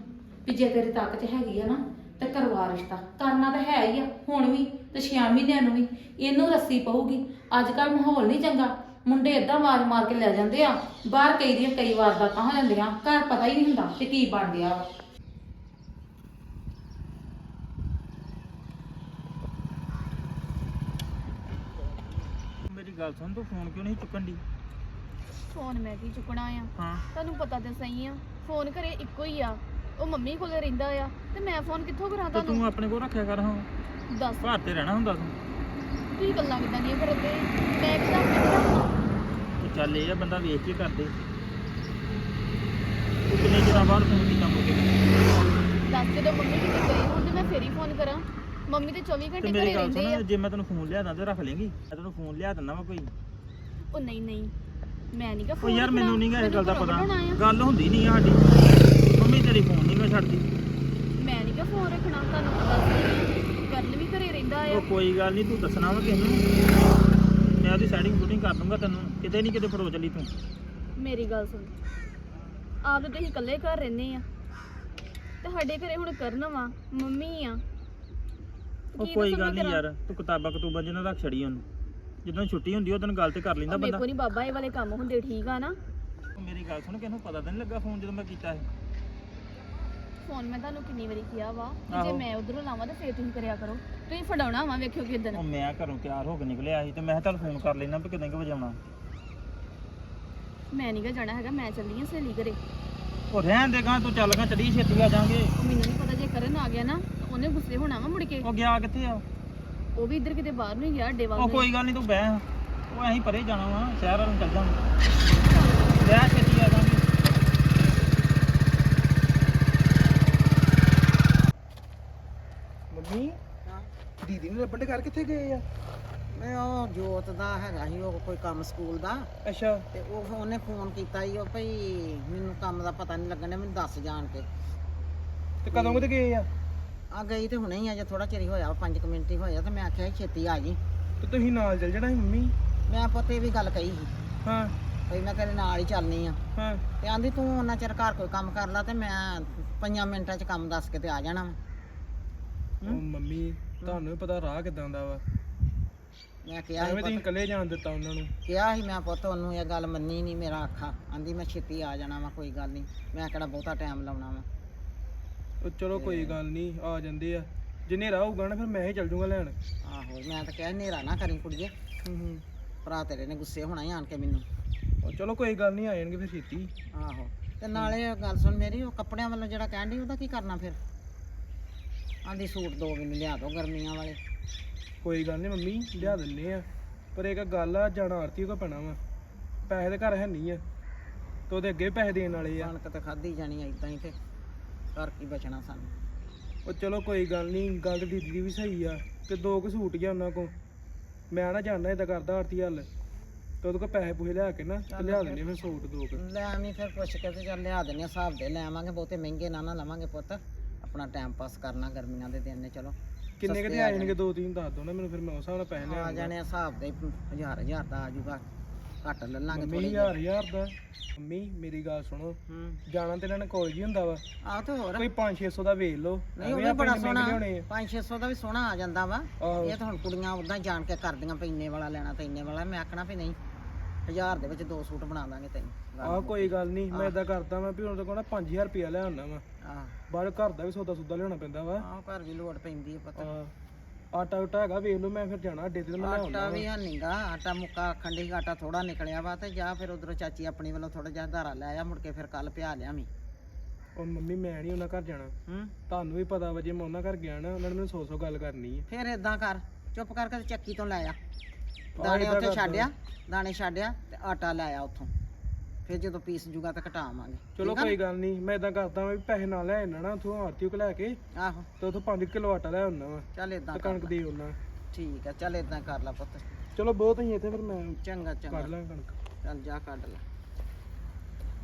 ਵੀ ਜੇ ਤੇਰੀ ਤਾਕਤ ਹੈਗੀ ਆ ਨਾ ਤੇ ਕਰਵਾ ਰਿਸ਼ਤਾ। ਕਰਨਾ ਤਾਂ ਹੈ ਹੀ ਆ ਹੁਣ ਵੀ ਤੇ 6 ਮਹੀਨਿਆਂ ਨੂੰ ਵੀ। ਇਹਨੂੰ ਰੱਸੀ ਪਊਗੀ। ਅੱਜ ਕੱਲ ਮਾਹੌਲ ਨਹੀਂ ਚੰਗਾ। ਮੁੰਡੇ ਏਦਾਂ ਮਾਰ ਮਾਰ ਕੇ ਲੈ ਜਾਂਦੇ ਆ। ਬਾਹਰ ਕਈ ਦੀਆਂ ਕਈ ਵਾਰਦਾਤਾਂ ਹੋ ਜਾਂਦੀਆਂ। ਘਰ ਪਤਾ ਹੀ ਨਹੀਂ ਹੁੰਦਾ ਕਿ ਕੀ ਬਣ ਗਿਆ ਵਾ ਮੇਰੀ ਗੱਲ ਸੁਣ ਤੂੰ ਫੋਨ ਕਿਉਂ ਨਹੀਂ ਚੁੱਕਣ ਦੀ ਫੋਨ ਮੈਂ ਕੀ ਚੁੱਕਣਾ ਆ। ਹਾਂ। ਤੁਹਾਨੂੰ ਪਤਾ ਤੇ ਸਹੀ ਆ ਫੋਨ ਘਰੇ ਇੱਕੋ ਹੀ ਆ। ਉਹ ਮੰਮੀ ਕੋਲੇ ਰਹਿੰਦਾ ਆ ਤੇ ਮੈਂ ਫੋਨ ਕਿੱਥੋਂ ਕਰਾਂ ਤੇ ਤੂੰ ਤੁਹਾਨੂੰ? ਆਪਣੇ ਕੋਲ ਰੱਖਿਆ ਕਰ ਹਾਂ ਦੱਸ। ਘਰ ਤੇ ਰਹਿਣਾ ਹੁੰਦਾ ਤੂੰ। ਤੁਸੀਂ ਗੱਲਾਂ ਕਿਦਾਂ ਨਹੀਂ ਕਰਦੇ ਮੈਂ ਕਿਦਾਂ ਕਿਦਾਂ ਤੇ ਚੱਲ ਇਹ ਆ ਬੰਦਾ ਵੇਖ ਕੇ ਕਰਦੇ। ਤੂੰ ਕਿੰਨੇ ਚਿਰਾਂ ਬਾਅਦ ਫੋਨ ਕੀਤਾ ਮੁੱਕੇ ਦੱਸ ਜਦੋਂ ਮੰਮੀ ਕਿਤੇ ਗਏ ਹੋਣ ਤੇ ਮੈਂ ਫੇਰ ਹੀ ਫੋਨ ਕਰਾਂ। ਮੰਮੀ ਤੇ 24 ਤੇ ਘੰਟੇ ਮੇਰੀ ਘਰੇ ਗੱਲ ਰਹਿੰਦੇ ਆ। ਸੁਣ ਜੇ ਮੈਂ ਤੈਨੂੰ ਫੋਨ ਲਿਆਦਾ ਤੇ ਰੱਖ ਲੇਂਗੀ। ਮੈਂ ਤੈਨੂੰ ਫੋਨ ਲਿਆ ਦਿੰਦਾ ਵਾ ਕੋਈ। ਉਹ ਨਹੀਂ ਨਹੀਂ। ਮੈਂ ਨਹੀਂ ਕਾ ਉਹ ਯਾਰ ਮੈਨੂੰ ਨਹੀਂ ਗਾ ਇਹ ਗੱਲ ਦਾ ਪਤਾ। ਗੱਲ ਹੁੰਦੀ ਨਹੀਂ ਆ ਸਾਡੀ। ਮੰਮੀ ਤੇਰੀ ਫੋਨ ਨਹੀਂ ਮੈਂ ਛੱਡਦੀ। ਮੈਂ ਨਹੀਂ ਕਾ ਫੋਨ ਰੱਖਣਾ ਤੁਹਾਨੂੰ ਪਤਾ ਆ। ਕਰਨ ਵੀ ਘਰੇ ਰਹਿੰਦਾ ਆ। ਉਹ ਕੋਈ ਗੱਲ ਨਹੀਂ ਤੂੰ ਦੱਸਣਾ ਵਾ ਕਿਸ ਨੂੰ। ਮੈਂ ਉਹਦੀ ਸੈਟਿੰਗ ਸ਼ੂਟਿੰਗ ਕਰ ਦੂੰਗਾ ਤੈਨੂੰ। ਕਿਤੇ ਨਹੀਂ ਕਿਤੇ ਫੜੋ ਚੱਲੀ ਤੂੰ। ਮੇਰੀ ਗੱਲ ਸੁਣ। ਆਪ ਤਾਂ ਤੁਸੀਂ ਇਕੱਲੇ ਘਰ ਰਹਿੰਦੇ ਆ। ਤੇ ਸਾਡੇ ਘਰੇ ਹੁਣ ਕਰਨ ਵਾ। ਮੰਮੀ ਆ। ਉਹ ਕੀ ਕੋਈ ਦੱਸਾਂ ਗੱਲ ਮੈਂ ਨਹੀਂ ਕਰਾਂ? ਯਾਰ ਤੂੰ ਕਿਤਾਬਾਂ ਕਤੂਬਾਂ ਜਿਹਨਾਂ ਰੱਖ ਛੜੀ ਉਹਨੂੰ। ਜਦੋਂ ਛੁੱਟੀ ਹੁੰਦੀ ਉਹ ਦਿਨ ਗੱਲ ਤੇ ਕਰ ਲੈਂਦਾ ਉਹ ਮੇਰੇ ਬੰਦਾ। ਕੋਲ ਨਹੀਂ ਬਾਬਾ ਇਹ ਵਾਲੇ ਕੰਮ ਹੁੰਦੇ ਠੀਕ ਆ ਨਾ। ਮੇਰੀ ਗੱਲ ਸੁਣ ਕਿਸ ਨੂੰ ਪਤਾ ਤਾਂ ਨਹੀਂ ਲੱਗਾ ਫੋਨ ਜਦੋਂ ਮੈਂ ਕੀਤਾ ਸੀ ਫੋਨ ਮੈਂ ਤੁਹਾਨੂੰ ਕਿੰਨੀ ਵਾਰੀ ਕਿਹਾ ਵਾ ਕਿ ਜੇ ਆਹੋ। ਮੈਂ ਉਧਰੋਂ ਲਾਵਾਂ ਤਾਂ ਫੇਰ ਤੁਸੀਂ ਕਰਿਆ ਕਰੋ। ਤੁਸੀਂ ਫੜਾਉਣਾ ਵਾ ਵੇਖਿਓ ਉਹ ਮੈਂ ਘਰੋਂ ਤਿਆਰ ਹੋ ਕੇ ਨਿਕਲਿਆ ਸੀ ਤੇ ਮੈਂ ਕਿਹਾ ਚੱਲ ਫੋਨ ਕਰ ਲੈਣਾ ਵੀ ਕਿਦਾਂ ਕਿ ਵਜਾਉਣਾ। ਮੈਂ ਨਹੀਂ ਗਾ ਜਾਣਾ ਹੈਗਾ ਮੈਂ ਚੱਲੀ ਆ ਸਹੇਲੀ ਘਰੇ। ਉਹ ਰਹਿਣ ਦੇ ਗਾਂ ਤੂੰ ਚੱਲ ਗਾ ਚੜੀ ਛੇਤੀ ਆ ਜਾਾਂਗੇ। ਮੈਨੂੰ ਨਹੀਂ ਪਤਾ ਜੇ ਕਰਨ ਆ ਗਿਆ ਨਾ ਉਹਨੇ ਗੁੱਸੇ ਹੋਣਾ ਵਾ ਮੁੜ ਕੇ। ਉਹ ਗਿਆ ਕਿੱਥੇ ਆ? ਉਹ ਵੀ ਇੱਧਰ ਕਿਤੇ ਬਾਹਰ ਨਹੀਂ ਗਿਆ ਅੱਡੇ ਉਹ ਕੋਈ ਗੱਲ ਨਹੀਂ ਤੂੰ ਬਹਿ। ਉਹ ਅਸੀਂ ਪਰੇ ਜਾਣਾ ਵਾ ਸ਼ਹਿਰ ਵੱਲ ਚੱਲ ਜਾਾਂਗੇ ਰਹਿ ਛੇਤੀ ਆ ਜਾਾਂਗੇ। ਮੰਮੀ ਦੀਦੀ ਨੂੰ ਲੱਭਣ ਘਰ ਕਿੱਥੇ ਗਏ ਆ? ਮੈਂ ਉਹ ਜੋਤ ਦਾ ਹੈਗਾ ਸੀ ਉਹ ਕੋਈ ਕੰਮ ਸਕੂਲ ਦਾ। ਅੱਛਾ। ਤੇ ਉਹ ਉਹਨੇ ਫੋਨ ਕੀਤਾ ਸੀ ਉਹ ਭਈ ਮੈਨੂੰ ਕੰਮ ਦਾ ਪਤਾ ਨਹੀਂ ਲੱਗਣ ਮੈਨੂੰ ਦੱਸ ਜਾਣ ਕੇ। ਤੇ ਕਦੋਂ ਕਿਤੇ ਗਏ ਆ? ਆ ਗਈ ਤੇ ਹੁਣੇ ਹੀ ਆ ਜੇ ਥੋੜਾ ਚਿਰ ਹੀ ਹੋਇਆ 5 ਮਿੰਟ ਹੀ ਹੋਇਆ ਤੇ ਮੈਂ ਆਖਿਆ ਸੀ ਛੇਤੀ ਆ ਜੀ। ਤੇ ਤੁਸੀਂ ਨਾਲ ਚੱਲ ਜਾਣਾ ਸੀ ਮੰਮੀ? ਮੈਂ ਪੁੱਤ ਇਹ ਵੀ ਗੱਲ ਕਹੀ ਸੀ। ਹਾਂ। ਭਈ ਮੈਂ ਤੇਰੇ ਨਾਲ ਹੀ ਚੱਲਨੀ ਆ। ਹਾਂ। ਤੇ ਆਂਦੀ ਤੂੰ ਉਹਨਾਂ ਚਿਰ ਘਰ ਕੋਈ ਕੰਮ ਕਰ ਲਾ ਤੇ ਮੈਂ ਪੰਜਾਂ ਮਿੰਟਾਂ 'ਚ ਕੰਮ ਦੱਸ ਕੇ ਤੇ ਆ ਜਾਣਾ ਵਾ। ਉਹ ਮੰਮੀ ਤੁਹਾਨੂੰ ਵੀ ਪਤਾ ਰਾਹ ਕਿਦਾਂ ਦਾ ਵਾ। ਮੈਂ ਕਿਹਾ ਸੀ ਐਵੇਂ ਤੁਸੀਂ ਪੁੱਤ ਇਕੱਲੇ ਜਾਣ ਦਿੱਤਾ ਉਹਨਾਂ ਨੂੰ। ਕਿਹਾ ਸੀ ਮੈਂ ਪੁੱਤ ਉਹਨੂੰ ਇਹ ਗੱਲ ਮੰਨੀ ਨਹੀਂ ਮੇਰਾ ਆਖਾ ਆਂਦੀ ਮੈਂ ਛੇਤੀ ਆ ਜਾਣਾ ਵਾ ਕੋਈ ਗੱਲ ਨਹੀਂ ਮੈਂ ਕਿਹੜਾ ਬਹੁਤਾ ਟਾਈਮ ਲਾਉਣਾ ਵਾ। ਉਹ ਚਲੋ ਕੋਈ ਗੱਲ ਨਹੀਂ ਆ ਜਾਂਦੇ ਆ। ਜੇ ਹਨੇਰਾ ਹੋਊਗਾ ਨਾ ਫਿਰ ਮੈਂ ਹੀ ਚੱਲ ਜੂਗਾ ਲੈਣ। ਆਹੋ ਮੈਂ ਤਾਂ ਕਿਹਾ ਹਨੇਰਾ ਨਾ ਕਰੀ ਕੁੜੀਏ। ਭਰਾ ਤੇਰੇ ਨੇ ਗੁੱਸੇ ਹੋਣਾ ਹੀ ਆਣ ਕੇ ਮੈਨੂੰ। ਉਹ ਚਲੋ ਕੋਈ ਗੱਲ ਨਹੀਂ ਆ ਜਾਣਗੇ ਫਿਰ ਛੇਤੀ। ਆਹੋ ਤੇ ਨਾਲੇ ਇਹ ਗੱਲ ਸੁਣ ਮੇਰੀ ਉਹ ਕੱਪੜਿਆਂ ਵੱਲੋਂ ਜਿਹੜਾ ਕਹਿਣ ਡਈ ਉਹਦਾ ਕੀ ਕਰਨਾ ਫਿਰ? ਆਂਦੀ ਸੂਟ ਦੋ ਮੈਨੂੰ ਲਿਆ ਦੋ ਗਰਮੀਆਂ ਵਾਲੇ। ਕੋਈ ਗੱਲ ਨਹੀਂ ਮੰਮੀ ਲਿਆ ਦਿੰਨੇ ਆ। ਪਰ ਇੱਕ ਗੱਲ ਆ ਜਾਣਾ ਆਰਤੀ ਕੋ ਪੈਣਾ ਵਾ। ਪੈਸੇ ਦੇ ਘਰ ਹੈ ਨਹੀਂ ਆ। ਤੇ ਉਹਦੇ ਅੱਗੇ ਵੀ ਪੈਸੇ ਦੇਣ ਵਾਲੇ ਆ। ਕਣਕ ਤਾਂ ਖਾਧੀ ਜਾਣੀ ਐਦਾਂ ਹੀ ਤੇ। ਘਰ ਕੀ ਬਚਣਾ ਸਾਨੂੰ? ਉਹ ਚਲੋ ਕੋਈ ਗੱਲ ਨਹੀਂ ਗੱਲ ਤਾਂ ਦੀਦੀ ਦੀ ਵੀ ਸਹੀ ਆ। ਕਿ ਦੋ ਕੁ ਸੂਟ ਹੀ ਆ ਉਹਨਾਂ ਕੋ ਮੈਂ ਨਾ ਜਾਣਦਾ ਇਦਾਂ ਕਰਦਾ ਆਰਤੀ ਹੱਲ ਤੇ ਉਹਦੇ ਕੋ ਪੈਸੇ ਪੂਸੇ ਲਿਆ ਕੇ ਨਾ ਤੇ ਲਿਆ ਦਿੰਨੇ ਫਿਰ ਸੂਟ ਦੋ ਕੁ। ਲੈ ਆਵੀਂ ਫਿਰ ਪੁੱਛ ਕੇ ਤੇ ਚੱਲ ਲਿਆ ਦਿੰਨੇ ਹਿਸਾਬ ਦੇ। ਲੈ ਆਵਾਂਗੇ ਬਹੁਤੇ ਮਹਿੰਗੇ ਨਾ ਨਾ ਲਵਾਂਗੇ ਪੁੱਤ। ਆਪਣਾ ਟਾਈਮ ਪਾਸ ਕਰਨਾ ਗਰਮੀਆਂ ਦੇ ਦਿਨ ਨੇ ਚਲੋ। ਕਿੰਨੇ ਕਿਤੇ ਆ ਜਾਣਗੇ ਦੋ ਤਿੰਨ ਦੱਸ ਦੋ ਨਾ ਮੈਨੂੰ ਫਿਰ ਮੈਂ ਉਸ ਹਿਸਾਬ ਨਾਲ ਪੈਸੇ ਆ ਜਾਣੇ ਹਿਸਾਬ ਦੇ ਹਜ਼ਾਰ ਹਜ਼ਾਰ ਦਾ ਆ ਜਾਊਗਾ ਘੱਟ ਲੈ ਲਾਂਗੇ ਮੰਮੀ ਥੋੜੇ ਹਜ਼ਾਰ ਹਜ਼ਾਰ ਦਾ। ਮੰਮੀ ਮੇਰੀ ਗੱਲ ਸੁਣੋ। ਹੂੰ। ਜਾਣਾ ਤੇ ਇਹਨਾਂ ਨੇ ਕਾਲਜ ਹੀ ਹੁੰਦਾ ਵਾ। ਆ ਤੇ ਹੋਰ। ਕੋਈ 5-600 ਦਾ ਵੇਚ ਲਓ। ਨਹੀਂ ਉਹ ਐਵੇਂ ਵੀ ਬੜਾ ਸੋਹਣਾ। ਲਿਆਉਣੇ ਆ। 5-600 ਦਾ ਵੀ ਸੋਹਣਾ ਆ ਜਾਂਦਾ ਵਾ। ਆਹੋ। ਇਹ ਤਾਂ ਹੁਣ ਕੁੜੀਆਂ ਉਦਾਂ ਹੀ ਜਾਣ ਕੇ ਕਰਦੀਆਂ ਪਈ ਇੰਨੇ ਵਾਲਾ ਲੈਣਾ ਤੇ ਇੰਨੇ ਵਾਲਾ। ਮੈਂ ਆਖਣਾ ਵੀ ਨਹੀਂ ਹਜ਼ਾਰ ਦੇ ਵਿੱਚ ਦੋ ਸੂਟ ਬਣਾ ਦਾਂਗੇ ਤੈਨੂੰ। ਆਹ ਕੋਈ ਗੱਲ ਨਹੀਂ ਮੈਂ ਇਦਾਂ ਕਰਦਾ ਮੈਂ ਵੀ ਹੁਣ ਤਾਂ ਕੋਣਾ 5000 ਰੁਪਇਆ ਲੈ ਆਉਣਾ ਵਾ। ਆਹ ਬਾਹਰ ਘਰ ਦਾ ਵੀ ਸੌਦਾ ਸੁਦਾ ਲਿਆਉਣਾ ਪੈਂਦਾ ਵਾ। ਆਹ ਘਰ ਵੀ ਲੋੜ ਪੈਂਦੀ ਹੈ ਪਤਾ। ਆਹ, ਆਟਾ ਉਟਾ ਹੈਗਾ ਵੇਖ ਲਓ ਮੈਂ ਫਿਰ ਜਾਣਾ ਅੱਡੇ ਤੇ ਤੇ ਮੈਂ ਆਟਾ ਲਿਆਉਣਾ ਵੀ। ਹੈ ਨਹੀਂਗਾ ਆਟਾ ਮੁੱਕਾ ਆਖਣ ਡਈ ਆਟਾ ਥੋੜਾ ਨਿਕਲਿਆ ਵਾ ਤੇ ਜਾ ਫਿਰ ਉਧਰੋਂ ਚਾਚੀ ਆਪਣੀ ਵੱਲੋਂ ਥੋੜਾ ਜਿਹਾ ਧਾਰਾ ਲੈ ਆ ਮੁੜ ਕੇ ਫਿਰ ਕੱਲ ਪਿਆ ਲਿਆਵੀਂ। ਉਹ ਮੰਮੀ ਮੈਂ ਨਹੀਂ ਉਹਨਾਂ ਘਰ ਜਾਣਾ। ਹੂੰ। ਤੁਹਾਨੂੰ ਵੀ ਪਤਾ ਵਾ ਜੇ ਮੈਂ ਉਹਨਾਂ ਘਰ ਗਿਆ ਨਾ ਉਹਨਾਂ ਨੇ ਮੈਨੂੰ ਸੌ ਸੌ ਗੱਲ ਕਰਨੀ ਹੈ ਫਿਰ ਇਦਾਂ ਕਰ ਚੁੱਪ ਕਰਕੇ ਤੇ ਚੱਕੀ ਤੋਂ ਲੈ ਆ। ਦਾਣੇ ਏਦਾਂ ਉੱਥੇ ਕਰਦਾ। ਛੱਡਿਆ ਦਾਣੇ ਛੱਡਿਆ ਤੇ ਆਟਾ ਲੈ ਆ ਉੱਥੋਂ। ਫਿਰ ਜਦੋਂ ਪੀਸ ਜੂਗਾ ਤਾਂ ਘਟਾਵਾਂਗੇ। ਚਲੋ ਕੋਈ ਗੱਲ ਨਹੀਂ ਮੈਂ ਇਦਾਂ ਕਰਦਾ ਵਾਂ ਵੀ ਪੈਸੇ ਨਾਲ ਲੈ ਆਣਾ ਨਾ ਉਥੋਂ ਆਰਤੀ ਕੋ ਲੈ ਕੇ ਆਹੋ। ਤੇ ਉਥੋਂ 5 ਕਿਲੋ ਆਟਾ ਲੈ ਆਉਣਾ ਵਾ ਚੱਲ ਇਦਾਂ ਕਣਕ। ਦੇ ਆਉਣਾ ਠੀਕ ਆ ਚੱਲ ਇਦਾਂ ਕਰ ਲਾ ਪੁੱਤ। ਚਲੋ ਬਹੁਤ ਹੀ ਇੱਥੇ ਫਿਰ ਮੈਂ ਚੰਗਾ ਕਰ ਚੰਗਾ ਲਾਂ ਕਣਕ। ਚੱਲ ਜਾ ਕੱਢ ਲੈ।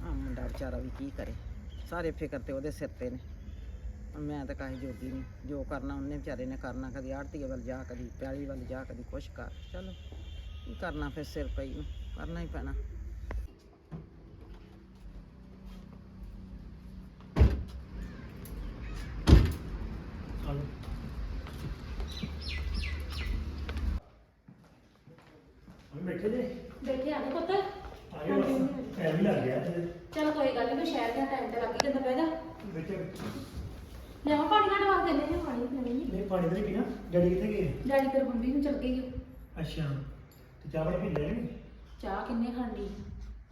ਆ ਮੁੰਡਾ ਵਿਚਾਰਾ ਵੀ ਕੀ ਕਰੇ। ਸਾਰੇ ਫਿਕਰ ਤੇ ਉਹਦੇ ਸਿਰ ਤੇ ਨੇ। ਮੈਂ ਤਾਂ ਕਾਹੀ ਜੋਗੀ ਨਹੀਂ ਜੋ ਕਰਨਾ ਉਹਨੇ ਵਿਚਾਰੇ ਨੇ ਕਰਨਾ ਕਦੀ ਆੜਤੀਏ ਵੱਲ ਜਾ ਕਦੀ ਪਿਆਲੀ ਵੱਲ ਜਾ ਕਦੀ ਕੁਛ ਕਰ। ਚਲੋ ਕੀ ਕਰਨਾ ਫਿਰ ਸਿਰ ਪਈ ਨੂੰ? ਕਰਨਾ ਹੀ ਪੈਣਾ ਬੈਠੇ ਜੇ ਬੈਠੇ ਆ ਗਏ ਪੁੱਤ ਆਏ ਬਸ ਟਾਈਮ ਹੀ ਲੱਗ ਗਿਆ ਤੇ ਚਲ ਕੋਈ ਗੱਲ ਨਹੀਂ ਸ਼ਹਿਰ ਦਾ ਟਾਈਮ ਤੇ ਲੱਗ ਹੀ ਜਾਂਦਾ ਪੈਦਾ ਵਿੱਚ ਲਿਆਵਾਂ ਪਾਣੀ ਨਾਲ ਵਾਸ ਦਿੰਦੇ ਨੇ ਪਾਣੀ ਪੀਣੀ ਨਹੀਂ ਪਾਣੀ ਤਾਂ ਨਹੀਂ ਪੀਣਾ। ਡੈਡੀ ਕਿੱਥੇ ਗਏ? ਡੈਡੀ ਤੇਰੇ ਬੰਬੀ ਨੂੰ ਚਲ ਗਈ ਅੱਛਾ ਤੇ ਚਾਹ ਪਾਣੀ ਪੀ ਲਿਆ ਨੀ? ਚਾਹ ਕਿੰਨੇ ਖਾਂਦੀ?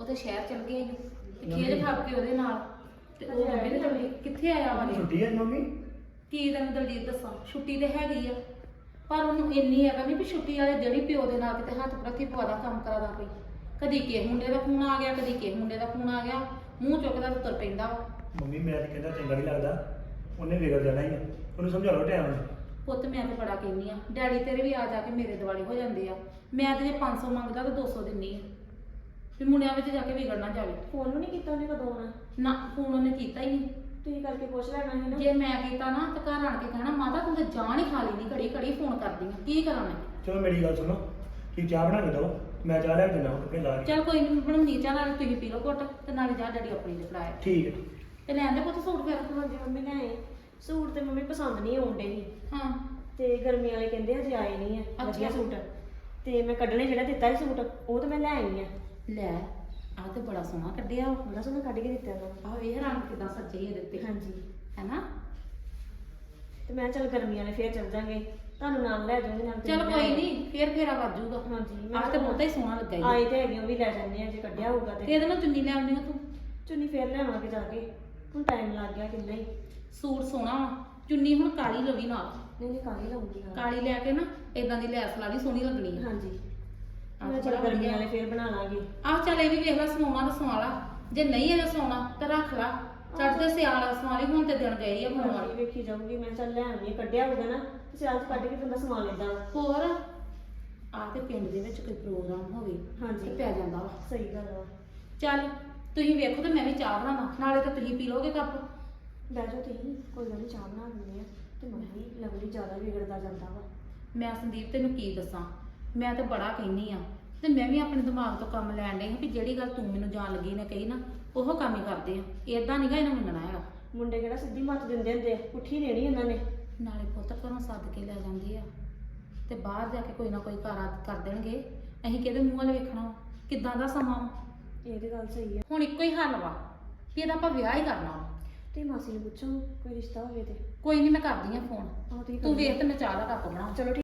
ਉਹ ਤੇ ਸ਼ਹਿਰ ਚਲ ਗਏ ਨੇ ਤੇ ਖੇਡ ਖਾਪ ਕੇ ਉਹਦੇ ਨਾਲ। ਤੇ ਉਹ ਮੰਮੀ ਨੇ ਚਲ ਗਈ ਕਿੱਥੇ ਆਇਆ ਵਾ? ਛੁੱਟੀ ਹੈ ਮੰਮੀ? ਕੀ ਤੈਨੂੰ ਦਲਜੀਤ ਦੱਸਾਂ? ਛੁੱਟੀ ਤੇ ਹੈਗੀ ਆ। ਪਰ ਉਹਨੂੰ ਇੰਨੀ ਹੈਗਾ ਨਹੀਂ ਵੀ ਛੁੱਟੀ ਵਾਲੇ ਦਿਨ ਹੀ ਪਿਓ ਦੇ ਨਾਲ ਕਿਤੇ ਹੱਥ ਪ੍ਰਤੀ ਪਵਾ ਦਾ ਕੰਮ ਕਰਾਦਾ ਕੋਈ। ਕਦੀ ਕਿਸੇ ਮੁੰਡੇ ਦਾ ਫੋਨ ਆ ਗਿਆ ਕਦੀ ਕਿਸੇ ਮੁੰਡੇ ਦਾ ਫੋਨ ਆ ਗਿਆ। ਮੂੰਹ ਚੁੱਕਦਾ ਤੇ ਤੁਰ ਪੈਂਦਾ ਵਾ। ਮੰਮੀ ਮੈਂ ਤਾਂ ਕਹਿੰਦਾ ਚੰਗਾ ਨਹੀਂ ਲੱਗਦਾ। ਉਹਨੇ ਵਿਗੜ ਜਾਣਾ ਹੀ ਆ। ਉਹਨੂੰ ਸਮਝਾ ਲਓ ਟਾਈਮ ਨਾਲ ਪੁੱਤ ਮੈਂ ਤੇ ਬੜਾ ਕਹਿੰਦੀ ਆ ਡੈਡੀ ਤੇਰੇ ਵੀ ਆ ਜਾ ਕੇ ਮੇਰੇ ਦਿਵਾਲੇ ਹੋ ਜਾਂਦੇ ਆ। ਮੈਂ ਤੇ ਜੇ 500 ਮੰਗਦਾ ਤਾਂ 200 ਦਿੰਨੀ ਆ। ਵੀ ਮੁੰਡਿਆਂ ਵਿੱਚ ਜਾ ਕੇ ਵਿਗੜ ਨਾ ਜਾਵੇ। ਫੋਨ ਵੀ ਨਹੀਂ ਕੀਤਾ ਉਹਨੇ ਕਦੋਂ ਆਉਣਾ? ਨਾ ਫੋਨ ਉਹਨੇ ਕੀਤਾ ਹੀ ਨਹੀਂ। ਤੁਸੀਂ ਕਰਕੇ ਪੁੱਛ ਲੈਣਾ ਸੀ ਨਾ। ਜੇ ਮੈਂ ਕੀਤਾ ਨਾ ਤਾਂ ਘਰ ਆਣ ਕੇ ਕਹਿਣਾ ਮਾਤਾ ਤੂੰ ਤਾਂ ਜਾਨ ਹੀ ਖਾ ਲਈ ਘੜੀ ਘੜੀ ਫੋਨ ਕਰਦੀ ਆ। ਕੀ ਕਰਾਂ ਮੈਂ? ਚਲੋ ਮੇਰੀ ਗੱਲ ਸੁਣੋ। ਤੁਸੀਂ ਚਾਹ ਬਣਾ ਕੇ ਦਿਓ। ਮੈਂ ਚਾਹ ਲੈ ਕੇ ਦਿੰਦਾ ਕੱਪੜੇ ਲਾ ਕੇ। ਚਲ ਕੋਈ ਨਹੀਂ ਬਣਾਉਣੀ ਚਾਹ ਨਾਲ ਤੁਸੀਂ ਪੀ ਲਓ ਘੁੱਟ ਤੇ ਨਾਲੇ ਜਾ ਡੈਡੀ ਆਪਣੀ ਦੇ ਫੜਾਇਆ। ਠੀਕ ਹੈ। ਤੇ ਲੈਣ ਦੇ ਪੁੱਤ ਸੂਟ ਫਿਰ। ਹਾਂਜੀ ਮੰਮੀ ਨੇ ਆਏ। ਸੂਟ ਤੇ ਮੰਮੀ ਪਸੰਦ ਨਹੀਂ ਆਉਂਦੇ ਸੀ। ਹਾਂ। ਤੇ ਗਰਮੀ ਵਾਲੇ ਕਹਿੰਦੇ ਹਜੇ ਆਏ ਨਹੀਂ ਆ। ਵਧੀਆ ਅੱਛਾ। ਸੂਟ। ਤੇ ਮੈਂ ਕੱਢਣੇ ਜਿਹੜਾ ਦਿੱਤਾ ਸੀ ਸੂਟ ਉਹ ਤਾਂ ਮੈਂ ਲੈ ਆਈ ਆ। ਲੈ ਆਹ ਤੇ ਬੜਾ ਸੋਹਣਾ ਕੱਢਿਆ। ਵਾ। ਉਹਦਾ ਸੋਨਾ ਕੱਢ ਕੇ ਦਿੱਤਾ ਉਹਨਾਂ ਆਹ ਵੇਖ ਰੰਗ ਕਿਦਾਂ ਸੱਜੇ ਇਹਦੇ ਉੱਤੇ। ਹਾਂਜੀ। ਹੈਨਾ? ਤੇ ਮੈਂ ਚੱਲ ਗਰਮੀ ਵਾਲੇ ਫੇਰ ਚੱਲ ਜਾਾਂਗੇ। ਤੁਹਾਨੂੰ ਨਾਲ ਲੈ ਜਾਵਾਂਗੇ ਨਾਲ ਚਲ ਲੈ ਕੋਈ। ਨਹੀਂ ਫੇਰ ਫੇਰਾ ਵੱਜ ਜਾਊਗਾ ਹਾਂਜੀ ਮੈਂ ਆਹ ਤੇ ਬਹੁਤਾ ਹੀ ਸੋਹਣਾ ਲੱਗਾ ਈ। ਆਏ ਤੇ ਹੈਗੇ ਉਹ ਵੀ ਲੈ ਜਾਂਦੇ ਆ ਜੇ ਕੱਢਿਆ ਹੋਊਗਾ ਤੇ। ਤੇ ਇਹਦੇ ਨਾਲ ਚੁੰਨੀ ਲੈ ਆਉਂਦੀ ਆ ਤੂੰ? ਚੁੰਨੀ ਫੇਰ ਲਿਆਵਾਂਗੇ ਜਾ ਕੇ। ਹੁਣ ਟਾਈਮ ਲੱਗ ਗਿਆ ਕਿੰਨਾ ਹੀ। ਸੂਟ ਸੋਹਣਾ ਵਾ ਚੁੰਨੀ ਹੁਣ ਕਾਲੀ ਲਵੀ ਨਾਲ। ਨਹੀਂ ਨਹੀਂ ਕਾਹਲੀ ਲਾਉਂਗੀ ਨਾਲ ਕਾਲੀ ਲੈ ਕੇ ਨਾ ਇਦਾਂ ਦੀ ਲੈਸ ਲਾ ਲਈ ਸੋਹਣੀ ਲੱਗਣੀ ਆ। ਹਾਂਜੀ। ਆਹ ਮੈਂ ਚੱਲ ਗਰਮੀ। ਵਾਲੇ ਫੇਰ ਬਣਾ ਲਾਂਗੇ। ਆਹ ਚੱਲ ਇਹ ਵੀ ਵੇਖ ਲੈ ਸਵਾਉਣਾ ਤਾਂ ਸਵਾ ਲਾ ਜੇ ਨਹੀਂ ਇਹਦਾ ਸਵਾਉਣਾ ਤਾਂ ਰੱਖ ਲਾ। ਚੜਦੇ ਸਿਆਲ ਸਵਾਲੀ ਹੁਣ ਤੇ ਦਿਨ ਗਏ ਆ ਹੋਣ ਹੁਣ ਵਾਲੀ ਵੇਖੀ ਜਾਊਗੀ। ਮੈਂ ਚੱਲ ਲੈ ਆਉਣੀ ਆ, ਕੱਢਿਆ ਹੋਊਗਾ ਨਾ ਤੇ ਸਿਆਲ ਚ ਕੱਢ ਕੇ ਬੰਦਾ ਸਮਾਨ ਲੈਂਦਾ ਵਾ। ਹੋਰ? ਆ ਤੇ ਪਿੰਡ ਦੇ ਵਿੱਚ ਕੋਈ ਪ੍ਰੋਗਰਾਮ ਹੋਵੇ ਹਾਂਜੀ। ਤੇ ਪੈ ਜਾਂਦਾ ਵਾ। ਸਹੀ ਗੱਲ ਵਾ ਚੱਲ ਤੁਸੀਂ ਵੇਖੋ ਤੇ ਮੈਂ ਵੀ ਚਾਹ ਬਣਾਵਾਂ ਨਾਲੇ ਤਾਂ ਤੁਸੀਂ ਪੀ ਲੋਗੇ ਕੱਪ ਬਹਿ ਜਾਓ ਤੁਸੀਂ ਕੋਈ ਗੱਲ ਨੀ ਚਾਹ ਬਣਾ ਦਿੰਦੇ ਆ ਤੇ ਮੰਮੀ ਲਵਲੀ ਜ਼ਿਆਦਾ ਵਿਗੜਦਾ ਜਾਂਦਾ ਵਾ ਮੈਂ ਸੰਦੀਪ ਤੈਨੂੰ ਕੀ ਦੱਸਾਂ ਮੈਂ ਤਾਂ ਬੜਾ ਕਹਿਨੀ ਆ ਤੇ ਮੈਂ ਵੀ ਆਪਣੇ ਦਿਮਾਗ ਤੋਂ ਕੰਮ ਲੈਣ ਡਈ ਹਾਂ ਵੀ ਜਿਹੜੀ ਗੱਲ ਤੂੰ ਮੈਨੂੰ ਜਾਣ ਲੱਗੀ ਨੇ ਕਹੀ ਨਾ ਉਹ ਕੰਮ ਹੀ ਕਰਦੇ ਆ ਏਦਾਂ ਨਹੀਂਗਾ ਇਹਨੂੰ ਮੰਨਣਾ ਹੈਗਾ ਮੁੰਡੇ ਕਿਹੜਾ ਸਿੱਧੀ ਮੱਤ ਦਿੰਦੇ ਹੁੰਦੇ ਆ ਪੁੱਠੀ ਦੇਣੀ ਉਹਨਾਂ ਨੇ ਨਾਲੇ ਪੁੱਤ ਘਰੋਂ ਸੱਦ ਕੇ ਲੈ ਜਾਂਦੇ ਆ ਤੇ ਬਾਹਰ ਜਾ ਕੇ ਕੋਈ ਨਾ ਕੋਈ ਕਾਰਾ ਕਰ ਦੇਣਗੇ ਅਸੀਂ ਕਿਹਦੇ ਮੂੰਹ ਵੱਲ ਵੇਖਣਾ ਵਾ? ਕਿੱਦਾਂ ਦਾ ਸਮਾਂ ਵਾ? ਇਹ ਤੇ ਗੱਲ ਸਹੀ ਆ। ਹੁਣ ਇੱਕੋ ਹੀ ਹੱਲ ਵਾ ਵੀ ਇਹਦਾ ਆਪਾਂ ਵਿਆਹ ਹੀ ਕਰਨਾ ਵਾ। ਤੇ ਮਾਸੀ ਨੂੰ ਪੁੱਛੋ ਕੋਈ ਰਿਸ਼ਤਾ ਹੋਵੇ ਤੇ। ਕੋਈ ਨਹੀਂ ਮੈਂ ਕਰਦੀ ਆ ਫੋਨ ਆਹ ਤੁਸੀਂ ਤੂੰ ਲਿਓ। ਵੇਖ ਤੇ ਮੈਂ ਚਾਹ ਦਾ ਕੱਪ ਬਣਾਵਾਂ। ਚਲੋ ਠੀਕ